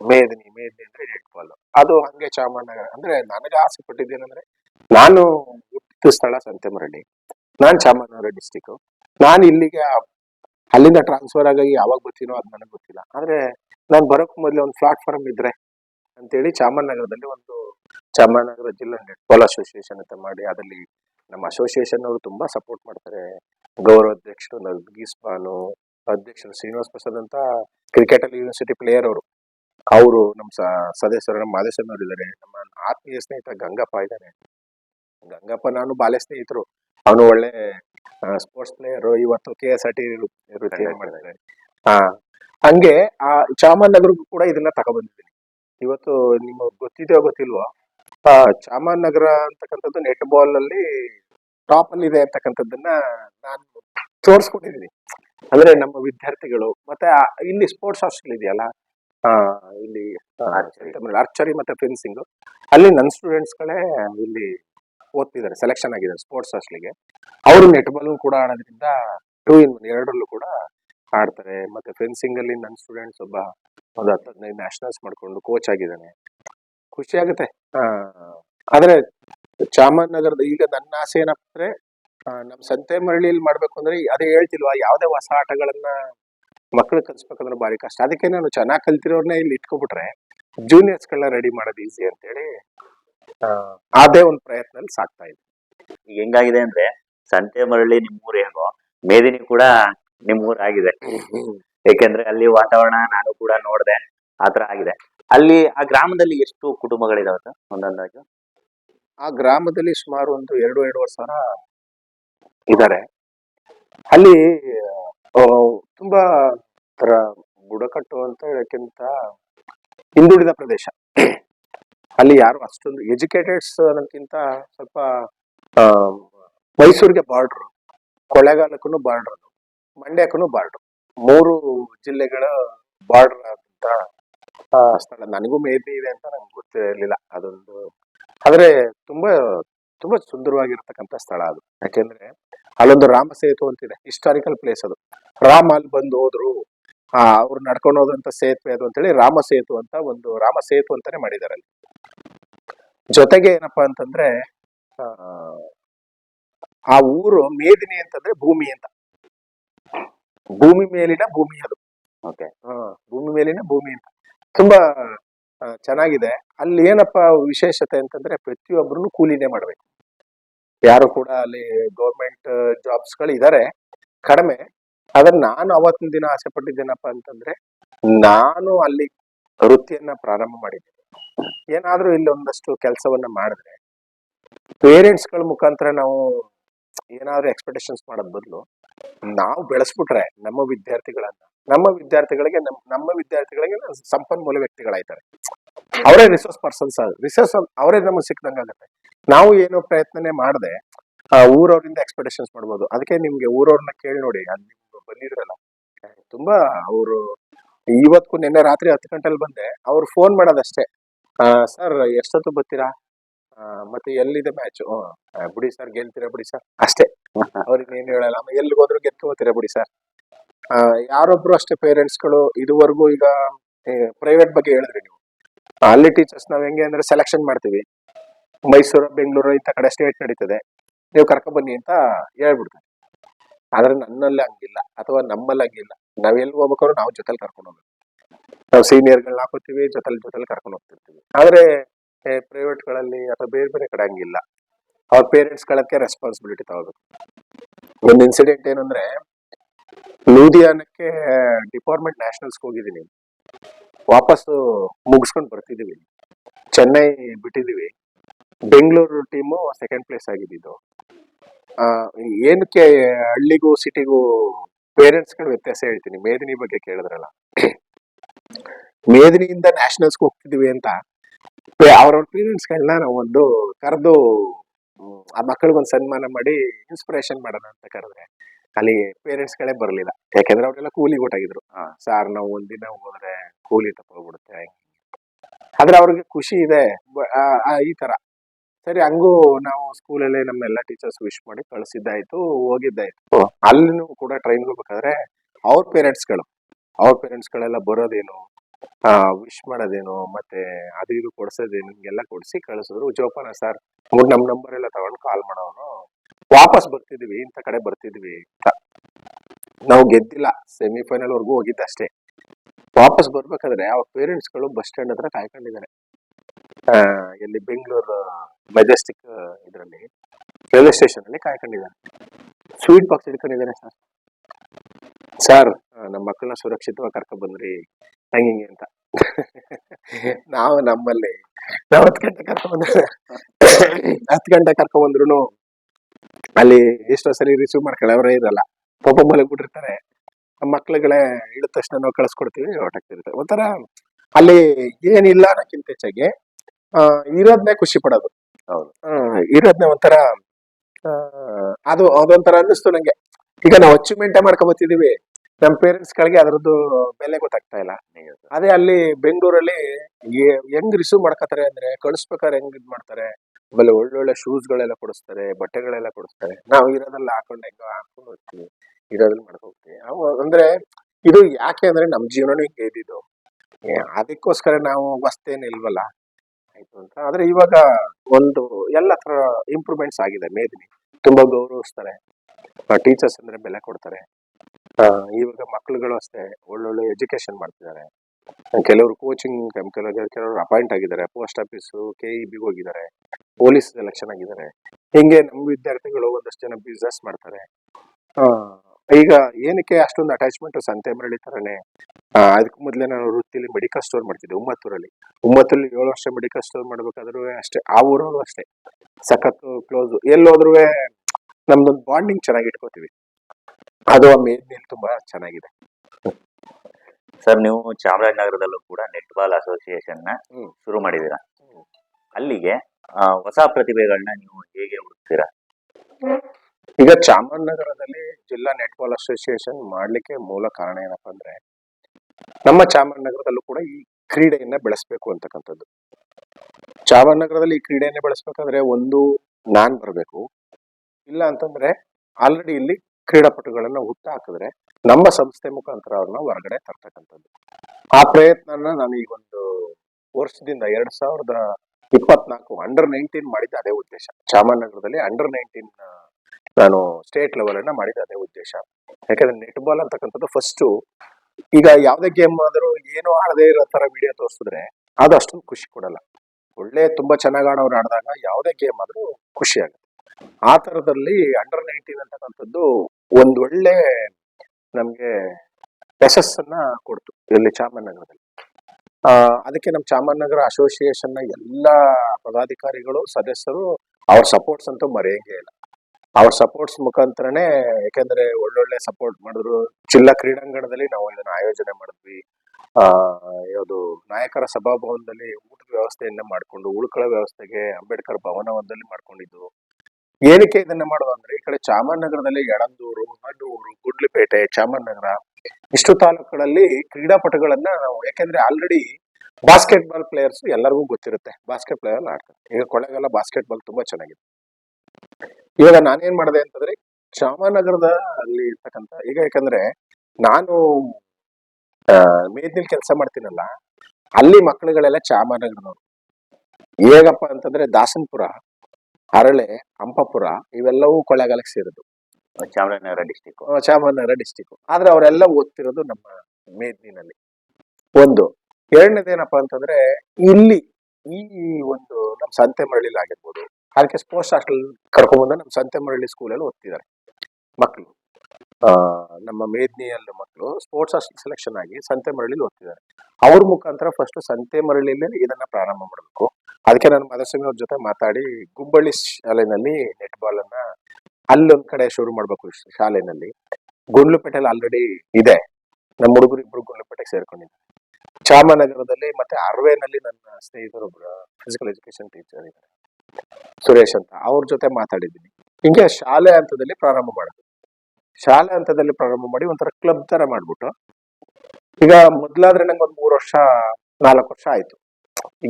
ಮೇದಿನಿ ಮೇದಿನಿ ಅಂದ್ರೆ ನೆಟ್ಬಾಲ್ ಅದು ಹಂಗೆ ಚಾಮರಾಜನಗರ ಅಂದ್ರೆ ನನಗೆ ಆಸೆ ಪಟ್ಟಿದ್ದೇನೆಂದ್ರೆ ನಾನು ಹುಟ್ಟಿದ ಸ್ಥಳ ಸಂತೆಮರಳ್ಳಿ. ನಾನು ಚಾಮರಾಜನಗರ ಡಿಸ್ಟಿಕ್ ನಾನು ಇಲ್ಲಿಗೆ ಅಲ್ಲಿಂದ ಟ್ರಾನ್ಸ್ಫರ್ ಆಗಿ ಯಾವಾಗ ಬರ್ತೀನೋ ಅದು ನನಗೆ ಗೊತ್ತಿಲ್ಲ. ಆದ್ರೆ ನಾನು ಬರೋಕ್ ಮೊದಲು ಒಂದು ಪ್ಲಾಟ್ಫಾರ್ಮ್ ಇದ್ರೆ ಅಂತೇಳಿ ಚಾಮರಾಜನಗರದಲ್ಲಿ ಒಂದು ಚಾಮರಾಜನಗರ ಜಿಲ್ಲಾ ನೆಟ್ ಬಾಲ್ ಅಸೋಸಿಯೇಷನ್ ಅಂತ ಮಾಡಿ ಅದರಲ್ಲಿ ನಮ್ಮ ಅಸೋಸಿಯೇಷನ್ ಅವರು ತುಂಬಾ ಸಪೋರ್ಟ್ ಮಾಡ್ತಾರೆ. ಗೌರವ ಅಧ್ಯಕ್ಷರು ನರ್ಗೀಸ್ ಬಾನು ಅಧ್ಯಕ್ಷರು ಶ್ರೀನಿವಾಸ್ ಪ್ರಸಾದ್ ಅಂತ ಕ್ರಿಕೆಟ್ ಅಲ್ಲಿ ಯೂನಿವರ್ಸಿಟಿ ಪ್ಲೇಯರ್ ಅವರು. ಅವರು ನಮ್ಮ ಸದಸ್ಯರು ನಮ್ಮ ಮಾದೇಶನ್ ಇದ್ದಾರೆ ನಮ್ಮ ಆತ್ಮೀಯ ಸ್ನೇಹಿತ ಗಂಗಪ್ಪ ಇದ್ದಾರೆ. ಗಂಗಪ್ಪ ನಾನು ಬಾಲ್ಯ ಸ್ನೇಹಿತರು. ಅವನು ಒಳ್ಳೆ ಸ್ಪೋರ್ಟ್ಸ್ ಪ್ಲೇಯರ್ ಇವತ್ತು ಕೆ ಎಸ್ ಆರ್ ಟಿ ಮಾಡಿದ್ದಾರೆ ಹಾ ಹಂಗೆ ಆ ಚಾಮರಾಜನಗರಕ್ಕೂ ಕೂಡ ಇದನ್ನ ತಗೊಬಂದಿದ್ದೀನಿ ಇವತ್ತು ನಿಮಗೆ ಗೊತ್ತಿದೆಯೋ ಗೊತ್ತಿಲ್ವೋ ಆ ಚಾಮರಾಜನಗರ ಅಂತಕ್ಕಂಥದ್ದು ನೆಟ್ ಬಾಲ್ ಅಲ್ಲಿ ಟಾಪ್ ಅಲ್ಲಿ ಇದೆ ಅಂತಕ್ಕಂಥದ್ದನ್ನ ನಾನು ತೋರಿಸ್ಕೊಂಡಿದ್ದೀನಿ ಅಂದ್ರೆ ನಮ್ಮ ವಿದ್ಯಾರ್ಥಿಗಳು ಮತ್ತೆ ಇಲ್ಲಿ ಸ್ಪೋರ್ಟ್ಸ್ ಹಾಸ್ಟೆಲ್ ಇದೆಯಲ್ಲ ಇಲ್ಲಿ ಆರ್ಚರಿ ಮತ್ತೆ ಫೆನ್ಸಿಂಗ್ ಅಲ್ಲಿ ನನ್ನ ಸ್ಟೂಡೆಂಟ್ಸ್ ಗಳೇ ಇಲ್ಲಿ ಓದ್ತಿದ್ದಾರೆ ಸೆಲೆಕ್ಷನ್ ಆಗಿದ್ದಾರೆ ಸ್ಪೋರ್ಟ್ಸ್ ಹಾಸ್ಟೆಲ್ಗೆ ಅವರು ನೆಟ್ಬಾಲ್ ಕೂಡ ಆಡೋದ್ರಿಂದ ಟೂ ಇನ್ ಒನ್ ಎರಡರಲ್ಲೂ ಕೂಡ ಆಡ್ತಾರೆ. ಮತ್ತೆ ಫೆನ್ಸಿಂಗ್ ಅಲ್ಲಿ ನನ್ನ ಸ್ಟೂಡೆಂಟ್ಸ್ ಒಬ್ಬ ಒಂದು ಹತ್ತು ಹದಿನೈದು ನ್ಯಾಷನಲ್ಸ್ ಮಾಡ್ಕೊಂಡು ಕೋಚ್ ಆಗಿದ್ದಾನೆ. ಖುಷಿ ಆಗುತ್ತೆ. ಆ, ಆದ್ರೆ ಚಾಮರಾಜನಗರದ ಈಗ ನನ್ನ ಆಸೆ ಏನಪ್ಪ ಅಂದ್ರೆ ಆ, ನಮ್ ಸಂತೆ ಮರಳಿಯಲ್ಲಿ ಮಾಡ್ಬೇಕು ಅಂದ್ರೆ ಅದೇ ಹೇಳ್ತಿಲ್ವಾ ಯಾವ್ದೇ ಹೊಸ ಆಟಗಳನ್ನ ಮಕ್ಕಳು ಕಲಿಸ್ಬೇಕಂದ್ರೆ ಭಾರಿ ಕಷ್ಟ. ಅದಕ್ಕೆ ನಾನು ಚೆನ್ನಾಗಿ ಕಲ್ತಿರೋರ್ನೇ ಇಲ್ಲಿ ಇಟ್ಕೊಬಿಟ್ರೆ ಜೂನಿಯರ್ಸ್ ಗಳನ್ನ ರೆಡಿ ಮಾಡೋದು ಈಸಿ ಅಂತೇಳಿ ಆ, ಅದೇ ಒಂದು ಪ್ರಯತ್ನ ಸಾಕ್ತಾ ಇದೆ ಈಗ ಹೆಂಗಾಗಿದೆ ಅಂದ್ರೆ ಸಂತೆ ಮರಳಿ ನಿಮ್ಮೂರ್ ಹೇಗೋ ಮೇದಿನಿ ಕೂಡ ನಿಮ್ಮೂರ್ ಆಗಿದೆ. ಯಾಕೆಂದ್ರೆ ಅಲ್ಲಿ ವಾತಾವರಣ ನಾನು ಕೂಡ ನೋಡ್ದೆ ಆತರ ಆಗಿದೆ. ಅಲ್ಲಿ ಆ ಗ್ರಾಮದಲ್ಲಿ ಎಷ್ಟು ಕುಟುಂಬಗಳಿದಾವೆ ಸರ್ ಒಂದೊಂದಾಗಿ? ಆ ಗ್ರಾಮದಲ್ಲಿ ಸುಮಾರು ಒಂದು ಎರಡು, ಎರಡೂವರೆ ಸಾವಿರ ಇದ್ದಾರೆ ಅಲ್ಲಿ ತುಂಬಾ ತರ ಬುಡಕಟ್ಟು ಅಂತ ಹೇಳಕ್ಕಿಂತ ಹಿಂದುಳಿದ ಪ್ರದೇಶ. ಅಲ್ಲಿ ಯಾರು ಅಷ್ಟೊಂದು ಎಜುಕೇಟೆಡ್ಸ್ ಅನ್ನೋಕ್ಕಿಂತ ಸ್ವಲ್ಪ ಮೈಸೂರಿಗೆ ಬಾರ್ಡ್ರು ಕೊಳ್ಳೇಗಾಲಕ್ಕೂ ಬಾರ್ಡ್ರ್ ಮಂಡ್ಯಕ್ಕೂ ಬಾರ್ಡ್ರ್. ಮೂರು ಜಿಲ್ಲೆಗಳ ಬಾರ್ಡ್ರ್ ಅಂತ ಸ್ಥಳ ನನಗೂ ಮೇಬಿ ಇದೆ ಅಂತ ನಂಗೆ ಗೊತ್ತಿರಲಿಲ್ಲ. ಅದೊಂದು ಆದ್ರೆ ತುಂಬಾ ತುಂಬಾ ಸುಂದರವಾಗಿರ್ತಕ್ಕಂಥ ಸ್ಥಳ ಅದು. ಯಾಕೆಂದ್ರೆ ಅಲ್ಲೊಂದು ರಾಮ ಸೇತು ಅಂತಿದೆ ಹಿಸ್ಟಾರಿಕಲ್ ಪ್ಲೇಸ್ ಅದು. ರಾಮ ಅಲ್ಲಿ ಬಂದು ಹೋದ್ರು ಆ ಅವ್ರು ನಡ್ಕೊಂಡು ಹೋದಂತ ಸೇತುವೆ ಅದು ಅಂತೇಳಿ ರಾಮ ಸೇತು ಅಂತ ಒಂದು ರಾಮ ಸೇತು ಅಂತಾನೆ ಮಾಡಿದ್ದಾರೆ ಅಲ್ಲಿ. ಜೊತೆಗೆ ಏನಪ್ಪಾ ಅಂತಂದ್ರೆ ಆ, ಊರು ಮೇದಿನಿ ಅಂತಂದ್ರೆ ಭೂಮಿ ಅಂತ. ಭೂಮಿ ಮೇಲಿನ ಭೂಮಿ ಅದು. ಓಕೆ ಭೂಮಿ ಮೇಲಿನ ಭೂಮಿ ಅಂತ. ತುಂಬಾ ಚೆನ್ನಾಗಿದೆ. ಅಲ್ಲಿ ಏನಪ್ಪ ವಿಶೇಷತೆ ಅಂತಂದ್ರೆ ಪ್ರತಿಯೊಬ್ಬರು ಕೂಲಿನೇ ಮಾಡ್ಬೇಕು. ಯಾರು ಕೂಡ ಅಲ್ಲಿ ಗೌರ್ಮೆಂಟ್ ಜಾಬ್ಸ್ಗಳು ಇದಾರೆ ಕಡಿಮೆ. ಆದ್ರೆ ನಾನು ಅವತ್ತಿನ ದಿನ ಆಸೆ ಪಟ್ಟಿದ್ದೇನಪ್ಪ ಅಂತಂದ್ರೆ ನಾನು ಅಲ್ಲಿ ವೃತ್ತಿಯನ್ನ ಪ್ರಾರಂಭ ಮಾಡಿದ್ದೆ. ಏನಾದ್ರೂ ಇಲ್ಲಿ ಒಂದಷ್ಟು ಕೆಲಸವನ್ನ ಮಾಡಿದ್ರೆ ಪೇರೆಂಟ್ಸ್ಗಳ ಮುಖಾಂತರ ನಾವು ಏನಾದರೂ ಎಕ್ಸ್ಪೆಕ್ಟೇಷನ್ಸ್ ಮಾಡೋದ್ ಬದಲು ನಾವು ಬೆಳೆಸ್ಬಿಟ್ರೆ ನಮ್ಮ ವಿದ್ಯಾರ್ಥಿಗಳನ್ನ, ನಮ್ಮ ವಿದ್ಯಾರ್ಥಿಗಳಿಗೆ, ನಮ್, ನಮ್ಮ ವಿದ್ಯಾರ್ಥಿಗಳಿಗೆ ಸಂಪನ್ಮೂಲ ವ್ಯಕ್ತಿಗಳಾಯ್ತಾರೆ. ಅವರೇ ರಿಸೋರ್ಸ್ ಪರ್ಸನ್ಸ್ ರಿಸೋರ್ಸ್ ಅವರೇ ನಮಗೆ ಸಿಕ್ದಂಗಾಗತ್ತೆ ನಾವು ಏನೋ ಪ್ರಯತ್ನನೇ ಮಾಡದೆ ಊರವರಿಂದ ಎಕ್ಸ್ಪೆಕ್ಟೇಷನ್ಸ್ ಮಾಡ್ಬೋದು. ಅದಕ್ಕೆ ನಿಮ್ಗೆ ಊರವ್ರನ್ನ ಕೇಳಿ ನೋಡಿ. ಅಲ್ಲಿ ಬಂದಿದ್ರಲ್ಲ, ತುಂಬಾ ಅವರು ಇವತ್ತು ನಿನ್ನೆ ರಾತ್ರಿ ಹತ್ತು ಗಂಟೆಲಿ ಬಂದೆ. ಅವ್ರು ಫೋನ್ ಮಾಡೋದಷ್ಟೇ. ಸರ್, ಎಷ್ಟೊತ್ತು ಬರ್ತೀರಾ? ಮತ್ತೆ ಎಲ್ಲಿದೆ ಮ್ಯಾಚ್ ಬಿಡಿ ಸರ್, ಗೆಲ್ತೀರಾ ಬಿಡಿ ಸರ್? ಅಷ್ಟೇ. ಅವ್ರಿಗೆ ಏನು ಹೇಳಲ್ಲ. ಎಲ್ಲಿಗೆ ಹೋದ್ರು ಗೆದ್ಕೋತೀರ ಬಿಡಿ ಸರ್ ಯಾರೊಬ್ರು ಅಷ್ಟೇ ಪೇರೆಂಟ್ಸ್ಗಳು ಇದುವರೆಗೂ ಈಗ ಪ್ರೈವೇಟ್ ಬಗ್ಗೆ ಹೇಳಿದ್ರಿ ನೀವು. ಅಲ್ಲಿ ಟೀಚರ್ಸ್ ನಾವ್ ಹೆಂಗೆ ಅಂದ್ರೆ ಸೆಲೆಕ್ಷನ್ ಮಾಡ್ತೀವಿ. ಮೈಸೂರು, ಬೆಂಗಳೂರು ಇಂಥ ಕಡೆ ಸ್ಟೇಟ್ ನಡೀತದೆ. ನೀವು ಕರ್ಕೊಂಡ್ ಬನ್ನಿ ಅಂತ ಹೇಳ್ಬಿಡ್ತಾರೆ ಆದ್ರೆ ನನ್ನಲ್ಲಿ ಹಂಗಿಲ್ಲ. ಅಥವಾ ನಮ್ಮಲ್ಲಿ ಹಂಗಿಲ್ಲ. ನಾವ್ ಎಲ್ಲಿ ಹೋಗ್ಬೇಕಾದ್ರು ನಾವು ಜೊತೆಲಿ ಕರ್ಕೊಂಡು ಹೋಗ್ಬೇಕು. ನಾವು ಸೀನಿಯರ್ಗಳನ್ನ ಹಾಕೋತೀವಿ, ಜೊತೆಲಿ ಜೊತೆಲಿ ಕರ್ಕೊಂಡು ಹೋಗ್ತಿರ್ತೀವಿ. ಆದ್ರೆ ಪ್ರೈವೇಟ್ಗಳಲ್ಲಿ ಅಥವಾ ಬೇರೆ ಬೇರೆ ಕಡೆ ಹಂಗಿಲ್ಲ. ಅವ್ರ ಪೇರೆಂಟ್ಸ್ ಗಳಕ್ಕೆ ರೆಸ್ಪಾನ್ಸಿಬಿಲಿಟಿ ತಗೋಬೇಕು. ಒಂದು ಇನ್ಸಿಡೆಂಟ್ ಏನಂದ್ರೆ, ಲೂಧಿಯಾನಕ್ಕೆ ಡಿಪಾರ್ಟ್ಮೆಂಟ್ ನ್ಯಾಷನಲ್ಸ್ ಹೋಗಿದ್ದೀನಿ. ವಾಪಸ್ಸು ಮುಗಿಸ್ಕೊಂಡು ಬರ್ತಿದೀವಿ. ಚೆನ್ನೈ ಬಿಟ್ಟಿದೀವಿ. ಬೆಂಗಳೂರು ಟೀಮು ಸೆಕೆಂಡ್ ಪ್ಲೇಸ್ ಆಗಿದ್ದು. ಏನಕ್ಕೆ ಹಳ್ಳಿಗೂ, ಸಿಟಿಗೂ ಪೇರೆಂಟ್ಸ್ಗಳ ವ್ಯತ್ಯಾಸ ಹೇಳ್ತೀನಿ. ಮೇದಿನಿ ಬಗ್ಗೆ ಕೇಳಿದ್ರಲ್ಲ. ಮೇದಿನಿಯಿಂದ ನ್ಯಾಷನಲ್ಸ್ಗೆ ಹೋಗ್ತಿದೀವಿ ಅಂತ, ಅವ್ರವ್ರ ಪೇರೆಂಟ್ಸ್ ಗಳನ್ನ ನಾವು ಒಂದು ಕರೆದು ಆ ಮಕ್ಕಳಿಗೊಂದು ಸನ್ಮಾನ ಮಾಡಿ ಇನ್ಸ್ಪಿರೇಷನ್ ಮಾಡೋಣ ಅಂತ ಕರೆದ್ರೆ ಅಲ್ಲಿ ಪೇರೆಂಟ್ಸ್ ಗಳೇ ಬರಲಿಲ್ಲ. ಯಾಕಂದ್ರೆ ಅವರೆಲ್ಲ ಕೂಲಿ ಕೊಟ್ಟಾಗಿದ್ರು. ಸಾರ್ ನಾವು ಒಂದಿನ ಹೋದ್ರೆ ಕೂಲಿ ತಗೊಳ್ಬಿಡುತ್ತೆ ಆದ್ರೆ ಅವ್ರಿಗೆ ಖುಷಿ ಇದೆ. ಈ ತರ. ಸರಿ, ಹಂಗೂ ನಾವು ಸ್ಕೂಲಲ್ಲಿ ನಮ್ಮೆಲ್ಲ ಟೀಚರ್ಸ್ ವಿಶ್ ಮಾಡಿ ಕಳ್ಸಿದ್ದಾಯ್ತು, ಹೋಗಿದ್ದಾಯ್ತು. ಅಲ್ಲಿನೂ ಕೂಡ ಟ್ರೈನ್ ಹೋಗ್ಬೇಕಾದ್ರೆ ಅವ್ರ ಪೇರೆಂಟ್ಸ್ಗಳು ಅವ್ರ ಪೇರೆಂಟ್ಸ್ಗಳೆಲ್ಲ ಬರೋದೇನು? ವಿಶ್ ಮಾಡೋದೇನು, ಮತ್ತೆ ಅದು ಇದು ಕೊಡ್ಸೋದೇನು ಹಿಂಗೆಲ್ಲ ಕೊಡಿಸಿ ಕಳಿಸಿದ್ರು. ಜೋಪಾನ ಸರ್ ನಮ್ ನಂಬರ್ ಎಲ್ಲ ತಗೊಂಡು ಕಾಲ್ ಮಾಡೋನು. ವಾಪಸ್ ಬರ್ತಿದ್ವಿ, ಇಂಥ ಕಡೆ ಬರ್ತಿದ್ವಿ ಅಂತ. ನಾವು ಗೆದ್ದಿಲ್ಲ ಸೆಮಿಫೈನಲ್ ವರ್ಗೂ ಹೋಗಿದ್ದ ಅಷ್ಟೇ. ವಾಪಸ್ ಬರ್ಬೇಕಾದ್ರೆ ಅವ್ರ ಪೇರೆಂಟ್ಸ್ಗಳು ಬಸ್ ಸ್ಟ್ಯಾಂಡ್ ಹತ್ರ ಕಾಯ್ಕೊಂಡಿದ್ದಾರೆ. ಎಲ್ಲಿ ಬೆಂಗಳೂರು ಮೆಜೆಸ್ಟಿಕ್ ಇದರಲ್ಲಿ ರೈಲ್ವೆ ಸ್ಟೇಷನ್ ಅಲ್ಲಿ ಕಾಯ್ಕೊಂಡಿದ್ದಾರೆ. ಸ್ವೀಟ್ ಬಾಕ್ಸ್ ಹಿಡ್ಕೊಂಡಿದ್ದಾರೆ ಸರ್ ಸರ್ ನಮ್ಮ ಮಕ್ಕಳನ್ನ ಸುರಕ್ಷಿತವಾಗಿ ಕರ್ಕೊ ಬಂದ್ರಿ. ಹಂಗೆ ಹಿಂಗೆ ಅಂತ. ನಾವು ನಮ್ಮಲ್ಲಿ ನಾವು ಹತ್ತು ಗಂಟೆ ಕರ್ಕೊಂಡ್ ಬಂದ ಹತ್ತು ಗಂಟೆ ಕರ್ಕೊ ಬಂದ್ರು ಅಲ್ಲಿ ಎಷ್ಟೋ ಸರಿ ರಿಸೀವ್ ಮಾಡ್ಕೊಳ್ಳೋರೇ ಇರಲ್ಲ. ಪಾಪ ಮಲಗ್ಬಿಟ್ಟಿರ್ತಾರೆ ನಮ್ಮ ಮಕ್ಳುಗಳೇ ಇಳಿದ ತಕ್ಷಣ ನಾವು ಕಳ್ಸ್ಕೊಡ್ತೀವಿ ಹೊರಟಾಗ್ತಿರ್ತಾರೆ ಒಂಥರ ಅಲ್ಲಿ ಏನಿಲ್ಲ ಅನ್ನೋಕ್ಕಿಂತ ಹೆಚ್ಚಾಗಿ ಆ, ಇರೋದ್ನೇ ಖುಷಿ ಪಡೋದು. ಇರೋದ್ನೇ ಒಂಥರ ಅದು ಅದೊಂಥರ ಅನ್ನಿಸ್ತು ನಂಗೆ. ಈಗ ನಾವು ಅಚೀವ್ಮೆಂಟ್ ಮಾಡ್ಕೊಬತ್ತಿದೀವಿ ನಮ್ಮ ಪೇರೆಂಟ್ಸ್ ಗಳಿಗೆ ಅದರದ್ದು ಬೆಲೆ ಗೊತ್ತಾಗ್ತಾ ಇಲ್ಲ. ಅದೇ ಅಲ್ಲಿ ಬೆಂಗಳೂರಲ್ಲಿ ಹೆಂಗ್ ರಿಸೀವ್ ಮಾಡ್ಕೋತಾರೆ ಅಂದ್ರೆ ಕಳಿಸ್ಬೇಕಾದ್ರೆ ಹೆಂಗ್ ಇದ್ ಮಾಡ್ತಾರೆ, ಆಮೇಲೆ ಒಳ್ಳೊಳ್ಳೆ ಶೂಸ್ ಗಳೆಲ್ಲ ಕೊಡಿಸ್ತಾರೆ, ಬಟ್ಟೆಗಳೆಲ್ಲ ಕೊಡಿಸ್ತಾರೆ. ನಾವು ಇರೋದಲ್ಲ ಹಾಕೊಂಡು ಹೆಂಗ ಹಾಕೊಂಡು ಹೋಗ್ತೀವಿ ಹೋಗ್ತೀವಿ. ಅವು ಅಂದ್ರೆ ಇದು ಯಾಕೆ ಅಂದ್ರೆ ನಮ್ ಜೀವನನೂ ಹಿಂಗೆ ಇದ್ದಿದ್ದು. ಅದಕ್ಕೋಸ್ಕರ ನಾವು ಹೊಸ್ತೇನು ಇಲ್ವಲ್ಲ? ಆಯ್ತು ಅಂತ. ಆದ್ರೆ ಇವಾಗ ಒಂದು ಎಲ್ಲ ತರ ಇಂಪ್ರೂವ್ಮೆಂಟ್ಸ್ ಆಗಿದೆ ಮೇದಿನಿ ತುಂಬಾ ಗೌರವಿಸ್ತಾರೆ. ಟೀಚರ್ಸ್ ಅಂದ್ರೆ ಬೆಲೆ ಕೊಡ್ತಾರೆ. ಇವಾಗ ಮಕ್ಳುಗಳು ಅಷ್ಟೇ ಒಳ್ಳೊಳ್ಳೆ ಎಜುಕೇಶನ್ ಮಾಡ್ತಿದ್ದಾರೆ. ಕೆಲವರು ಕೋಚಿಂಗ್ ಕೆಲವರು ಕೆಲವರು ಅಪಾಯಿಂಟ್ ಆಗಿದ್ದಾರೆ ಪೋಸ್ಟ್ ಆಫೀಸ್ ಕೆ ಇ ಹೋಗಿದ್ದಾರೆ ಪೊಲೀಸ್ ಸೆಲೆಕ್ಷನ್ ಆಗಿದ್ದಾರೆ. ಹಿಂಗೆ ನಮ್ಮ ವಿದ್ಯಾರ್ಥಿಗಳು ಒಂದಷ್ಟು ಜನ ಬಿಸ್ನೆಸ್ ಮಾಡ್ತಾರೆ. ಈಗ ಏನಕ್ಕೆ ಅಷ್ಟೊಂದು ಅಟ್ಯಾಚ್ಮೆಂಟ್ ಸಂತೆ ಮರಳಿ ತರನೇ ಅದಕ್ಕೆ ಮೊದಲೇ ನಾನು ವೃತ್ತಿಲಿ ಮೆಡಿಕಲ್ ಸ್ಟೋರ್ ಮಾಡ್ತಿದ್ದೆ, ಉಮ್ಮತ್ತೂರಲ್ಲಿ. ಉಮ್ಮತ್ತಲ್ಲಿ ಏಳು ವರ್ಷ ಮೆಡಿಕಲ್ ಸ್ಟೋರ್ ಮಾಡ್ಬೇಕಾದ್ರೂ ಅಷ್ಟೇ, ಆ ಊರಲ್ಲೂ ಅಷ್ಟೇ. ಸಖತ್ತು ಕ್ಲೋಸ್ ಎಲ್ಲೋದ್ರೂ ನಮ್ದೊಂದು ಬಾಂಡಿಂಗ್ ಚೆನ್ನಾಗಿ ಇಟ್ಕೋತೀವಿ. ಅದು ಆ ಮೇಲ್ ತುಂಬಾ ಚೆನ್ನಾಗಿದೆ. ಸರ್ ನೀವು ಚಾಮರಾಜನಗರದಲ್ಲೂ ಕೂಡ ನೆಟ್ಬಾಲ್ ಅಸೋಸಿಯೇಷನ್ನ ಹ್ಮ್. ಶುರು ಮಾಡಿದೀರಾ ಹ್ಮ್. ಅಲ್ಲಿಗೆ ಆ, ಹೊಸ ಪ್ರತಿಭೆಗಳನ್ನ ನೀವು ಹೇಗೆ ಹುಡುಕ್ತೀರಾ? ಈಗ ಚಾಮರಾಜನಗರದಲ್ಲಿ ಜಿಲ್ಲಾ ನೆಟ್ಬಾಲ್ ಅಸೋಸಿಯೇಷನ್ ಮಾಡ್ಲಿಕ್ಕೆ ಮೂಲ ಕಾರಣ ಏನಪ್ಪಾ ಅಂದ್ರೆ ನಮ್ಮ ಚಾಮರಾಜನಗರದಲ್ಲೂ ಕೂಡ ಈ ಕ್ರೀಡೆಯನ್ನ ಬೆಳೆಸ್ಬೇಕು ಅಂತಕ್ಕಂಥದ್ದು. ಚಾಮರಾಜನಗರದಲ್ಲಿ ಈ ಕ್ರೀಡೆಯನ್ನ ಬೆಳೆಸ್ಬೇಕಂದ್ರೆ ಒಂದು ನಾನ್ ಬರಬೇಕು ಇಲ್ಲ ಅಂತಂದ್ರೆ ಆಲ್ರೆಡಿ ಇಲ್ಲಿ ಕ್ರೀಡಾಪಟುಗಳನ್ನ ಹುಟ್ಟು ಹಾಕಿದ್ರೆ ನಮ್ಮ ಸಂಸ್ಥೆ ಮುಖಾಂತರ ಅವ್ರನ್ನ ಹೊರಗಡೆ ತರ್ತಕ್ಕಂಥದ್ದು. ಆ ಪ್ರಯತ್ನನ ನಾನು ಈ ಒಂದು ವರ್ಷದಿಂದ ಎರಡ್ ಸಾವಿರದ ಇಪ್ಪತ್ನಾಲ್ಕು ಅಂಡರ್ ನೈನ್ಟೀನ್ ಮಾಡಿದ ಅದೇ ಉದ್ದೇಶ. ಚಾಮರಾಜನಗರದಲ್ಲಿ ಅಂಡರ್ ನೈನ್ಟೀನ್ ನಾನು ಸ್ಟೇಟ್ ಲೆವೆಲ್ ಅನ್ನ ಮಾಡಿದ ಅದೇ ಉದ್ದೇಶ. ಯಾಕಂದ್ರೆ ನೆಟ್ಬಾಲ್ ಅಂತಕ್ಕಂಥದ್ದು ಫಸ್ಟ್ ಈಗ ಯಾವ್ದೇ ಗೇಮ್ ಆದರೂ ಏನು ಆಡದೇ ಇರೋ ತರ ವಿಡಿಯೋ ತೋರಿಸಿದ್ರೆ ಅದು ಅಷ್ಟೊಂದು ಖುಷಿ ಕೊಡಲ್ಲ. ಒಳ್ಳೆ ತುಂಬಾ ಚೆನ್ನಾಗಿ ಆಡೋರು ಆಡಿದಾಗ ಯಾವುದೇ ಗೇಮ್ ಆದ್ರೂ ಖುಷಿ ಆಗುತ್ತೆ. ಆ ತರದಲ್ಲಿ ಅಂಡರ್ ನೈನ್ಟೀನ್ ಅಂತಕ್ಕಂಥದ್ದು ಒಂದು ಒಳ್ಳೆ ನಮ್ಗೆ ಯಶಸ್ಸನ್ನ ಕೊಡ್ತು ಇಲ್ಲಿ ಚಾಮರಾಜನಗರದಲ್ಲಿ ಅದಕ್ಕೆ ನಮ್ಮ ಚಾಮರಾಜನಗರ ಅಸೋಸಿಯೇಷನ್ನ ಎಲ್ಲಾ ಪದಾಧಿಕಾರಿಗಳು, ಸದಸ್ಯರು ಅವ್ರ ಸಪೋರ್ಟ್ಸ್ ಅಂತೂ ಮರೆಯಂಗೇ ಇಲ್ಲ. ಅವ್ರ ಸಪೋರ್ಟ್ಸ್ ಮುಖಾಂತರನೇ ಯಾಕೆಂದ್ರೆ ಒಳ್ಳೊಳ್ಳೆ ಸಪೋರ್ಟ್ ಮಾಡಿದ್ರು. ಜಿಲ್ಲಾ ಕ್ರೀಡಾಂಗಣದಲ್ಲಿ ನಾವು ಇದನ್ನ ಆಯೋಜನೆ ಮಾಡಿದ್ವಿ. ಆ, ಯಾವುದು ನಾಯಕರ ಸಭಾಭವನದಲ್ಲಿ ಊಟದ ವ್ಯವಸ್ಥೆಯನ್ನ ಮಾಡ್ಕೊಂಡು ಉಳ್ಕೊಳ್ಳೋ ವ್ಯವಸ್ಥೆಗೆ ಅಂಬೇಡ್ಕರ್ ಭವನದಲ್ಲಿ ಮಾಡ್ಕೊಂಡಿದ್ದು. ಏನಕ್ಕೆ ಇದನ್ನ ಮಾಡೋದು ಅಂದ್ರೆ, ಈ ಕಡೆ ಚಾಮರಾಜನಗರದಲ್ಲಿ ಯಡಂದೂರು ಹನ್ನೂರು ಗುಡ್ಲಪೇಟೆ ಚಾಮರಾಜನಗರ ಇಷ್ಟು ತಾಲೂಕುಗಳಲ್ಲಿ ಕ್ರೀಡಾಪಟುಗಳನ್ನ ನಾವು, ಯಾಕೆಂದ್ರೆ ಆಲ್ರೆಡಿ ಬಾಸ್ಕೆಟ್ ಬಾಲ್ ಪ್ಲೇಯರ್ಸ್ ಎಲ್ಲರಿಗೂ ಗೊತ್ತಿರುತ್ತೆ. ಬಾಸ್ಕೆಟ್ ಪ್ಲೇಯರ್ ಆಡ್ತಾರೆ. ಈಗ ಕೊಳ್ಳೆಗಾಲ ಬಾಸ್ಕೆಟ್ ಬಾಲ್ ತುಂಬಾ ಚೆನ್ನಾಗಿದೆ. ಇವಾಗ ನಾನೇನ್ ಮಾಡಿದೆ ಅಂತಂದ್ರೆ ಚಾಮರಾಜನಗರದ ಅಲ್ಲಿ ಇರ್ತಕ್ಕಂಥ, ಈಗ ಯಾಕಂದ್ರೆ ನಾನು ಮೇದ್ನಿಲ್ ಕೆಲಸ ಮಾಡ್ತೀನಲ್ಲ, ಅಲ್ಲಿ ಮಕ್ಕಳುಗಳೆಲ್ಲ ಚಾಮರಾಜನಗರದವ್ರು ಹೇಗಪ್ಪ ಅಂತಂದ್ರೆ, ದಾಸನಪುರ. ಹರಳೆ ಹಂಪಪುರ ಇವೆಲ್ಲವೂ ಕೊಳ್ಳೆಗಾಲಕ್ಕೆ ಸೇರಿದ್ದು. ಚಾಮರಾಜನಗರ ಡಿಸ್ಟಿಕ್ ಚಾಮರಾಜನಗರ ಡಿಸ್ಟಿಕ್ ಆದ್ರೆ ಅವರೆಲ್ಲ ಓದ್ತಿರೋದು ನಮ್ಮ ಮೇದ್ನಿನಲ್ಲಿ ಒಂದು. ಎರಡನೇದೇನಪ್ಪ ಅಂತಂದ್ರೆ ಇಲ್ಲಿ ಈ ಒಂದು ನಮ್ಮ ಸಂತೆ ಮರಳಿಲಿ ಆಗಿರ್ಬೋದು ಅದಕ್ಕೆ ಸ್ಪೋರ್ಟ್ಸ್ ಹಾಸ್ಟೆಲ್ ಕರ್ಕೊಂಡ್ಬಂದು ನಮ್ಮ ಸಂತೆ ಮರಳಿ ಸ್ಕೂಲಲ್ಲಿ ಓದ್ತಿದ್ದಾರೆ ಮಕ್ಕಳು ಆ, ನಮ್ಮ ಮೇದ್ನಿಯಲ್ಲಿ ಮಕ್ಕಳು ಸ್ಪೋರ್ಟ್ಸ್ ಹಾಸ್ಟೆಲ್ ಸೆಲೆಕ್ಷನ್ ಆಗಿ ಸಂತೆ ಮರಳಿಲಿ ಓದ್ತಿದ್ದಾರೆ. ಅವ್ರ ಮುಖಾಂತರ ಫಸ್ಟ್ ಸಂತೆ ಮರಳಿಲ್ಲೇ ಇದನ್ನ ಪ್ರಾರಂಭ ಮಾಡಬೇಕು. ಅದಕ್ಕೆ ನಾನು ಮದಸ್ವಾಮಿ ಜೊತೆ ಮಾತಾಡಿ ಗುಂಬಳ್ಳಿ ಶಾಲೆನಲ್ಲಿ ನೆಟ್ ಬಾಲ್ ಅನ್ನ ಅಲ್ಲೊಂದ್ ಕಡೆ ಶುರು ಮಾಡ್ಬೇಕು ಶಾಲೆನಲ್ಲಿ. ಗುಂಡ್ಲುಪೇಟೆಯಲ್ಲಿ ಆಲ್ರೆಡಿ ಇದೆ. ನಮ್ಮ ಹುಡುಗರು ಇಬ್ರು ಗುಂಡ್ಲುಪೇಟೆಗೆ ಸೇರ್ಕೊಂಡಿದ್ದಾರೆ. ಚಾಮನಗರದಲ್ಲಿ ಮತ್ತೆ ಅರ್ವೇನಲ್ಲಿ ನನ್ನ ಸ್ನೇಹಿತರೊಬ್ರು ಫಿಸಿಕಲ್ ಎಜುಕೇಶನ್ ಟೀಚರ್ ಇದ್ದಾರೆ. ಸುರೇಶ್ ಅಂತ, ಅವ್ರ ಜೊತೆ ಮಾತಾಡಿದ್ದೀನಿ. ಹಿಂಗೆ ಶಾಲೆ ಹಂತದಲ್ಲಿ ಪ್ರಾರಂಭ ಮಾಡೋದು. ಶಾಲೆ ಹಂತದಲ್ಲಿ ಪ್ರಾರಂಭ ಮಾಡಿ ಒಂಥರ ಕ್ಲಬ್ ತರ ಮಾಡ್ಬಿಟ್ಟು, ಈಗ ಮೊದ್ಲಾದ್ರೆ ನಂಗೆ ಒಂದು ಮೂರು ವರ್ಷ, ನಾಲ್ಕು ವರ್ಷ ಆಯ್ತು.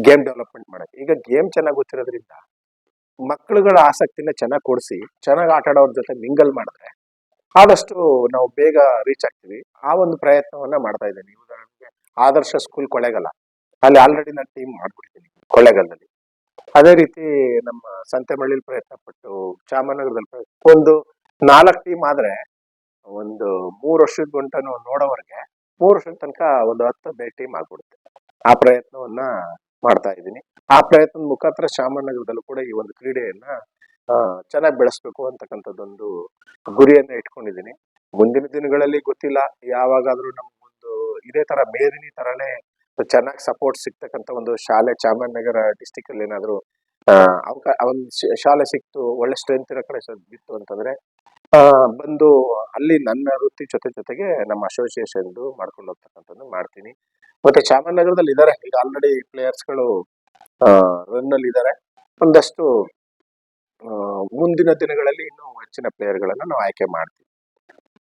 ಗೇಮ್ ಡೆವಲಪ್ಮೆಂಟ್ ಮಾಡಕ್ಕೆ. ಈಗ ಗೇಮ್ ಚೆನ್ನಾಗಿ ಗೊತ್ತಿರೋದ್ರಿಂದ ಮಕ್ಕಳುಗಳ ಆಸಕ್ತಿನ ಚೆನ್ನಾಗಿ ಕೊಡಿಸಿ, ಚೆನ್ನಾಗಿ ಆಟ ಆಡೋರ ಜೊತೆ ಮಿಂಗಲ್ ಮಾಡಿದ್ರೆ ಆದಷ್ಟು ನಾವು ಬೇಗ ರೀಚ್ ಆಗ್ತೀವಿ. ಆ ಒಂದು ಪ್ರಯತ್ನವನ್ನ ಮಾಡ್ತಾ ಇದ್ದೀನಿ. ಉದಾಹರಣೆಗೆ ಆದರ್ಶ ಸ್ಕೂಲ್ ಕೊಳ್ಳೇಗಾಲ ಅಲ್ಲಿ ಆಲ್ರೆಡಿ ನಾನು ಟೀಮ್ ಮಾಡ್ಬಿಡ್ತೀನಿ ಕೊಳ್ಳೇಗಾಲದಲ್ಲಿ ಅದೇ ರೀತಿ ನಮ್ಮ ಸಂತೆಮಳ್ಳಿಲಿ ಪ್ರಯತ್ನ ಪಟ್ಟು ಚಾಮರಾಜನಗರದಲ್ಲಿ ಪ್ರಯತ್ನ- ಒಂದು ನಾಲ್ಕು ಟೀಮ್ ಆದ್ರೆ ಒಂದು ಮೂರು ವರ್ಷದ ಗಂಟನು ನೋಡೋವರೆಗೆ ಮೂರು ವರ್ಷದ ತನಕ ಒಂದು ಹತ್ತು ಹದಿನೈದು ಟೀಮ್ ಆಗ್ಬಿಡುತ್ತೆ. ಆ ಪ್ರಯತ್ನವನ್ನ ಮಾಡ್ತಾ ಇದ್ದೀನಿ. ಆ ಪ್ರಯತ್ನದ ಮುಖಾಂತರ ಚಾಮರಾಜನಗರದಲ್ಲೂ ಕೂಡ ಈ ಒಂದು ಕ್ರೀಡೆಯನ್ನ ಚೆನ್ನಾಗಿ ಬೆಳೆಸ್ಬೇಕು ಅಂತಕ್ಕಂಥದ್ದೊಂದು ಗುರಿಯನ್ನ ಇಟ್ಕೊಂಡಿದ್ದೀನಿ. ಮುಂದಿನ ದಿನಗಳಲ್ಲಿ ಗೊತ್ತಿಲ್ಲ, ಯಾವಾಗಾದ್ರೂ ನಮ್ಗೊಂದು ಇದೇ ತರ ಮೇದಿನಿ ತರನೇ ಚೆನ್ನಾಗಿ ಸಪೋರ್ಟ್ ಸಿಗ್ತಕ್ಕಂಥ ಒಂದು ಶಾಲೆ ಚಾಮರಾಜನಗರ ಡಿಸ್ಟಿಕ್ ಅಲ್ಲಿ ಏನಾದ್ರು ಒಂದು ಶಾಲೆ ಸಿಕ್ತು, ಒಳ್ಳೆ ಸ್ಟ್ರೆಂತ್ ಇರೋ ಕಡೆ ಬಿತ್ತು ಅಂತಂದ್ರೆ ಬಂದು ಅಲ್ಲಿ ನನ್ನ ವೃತ್ತಿ ಜೊತೆ ಜೊತೆಗೆ ನಮ್ಮ ಅಸೋಸಿಯೇಷನ್ ಮಾಡ್ಕೊಂಡು ಹೋಗ್ತಕ್ಕಂಥದ್ದು ಮಾಡ್ತೀನಿ. ಮತ್ತೆ ಚಾಮರಾಜನಗರದಲ್ಲಿ ಇದಾರೆ. ಈಗ ಆಲ್ರೆಡಿ ಪ್ಲೇಯರ್ಸ್ಗಳು ರನ್ ಅಲ್ಲಿ ಇದಾರೆ. ಒಂದಷ್ಟು ಮುಂದಿನ ದಿನಗಳಲ್ಲಿ ಇನ್ನು ಹೆಚ್ಚಿನ ಪ್ಲೇಯರ್ ಗಳನ್ನ ನಾವು ಆಯ್ಕೆ ಮಾಡ್ತೀವಿ.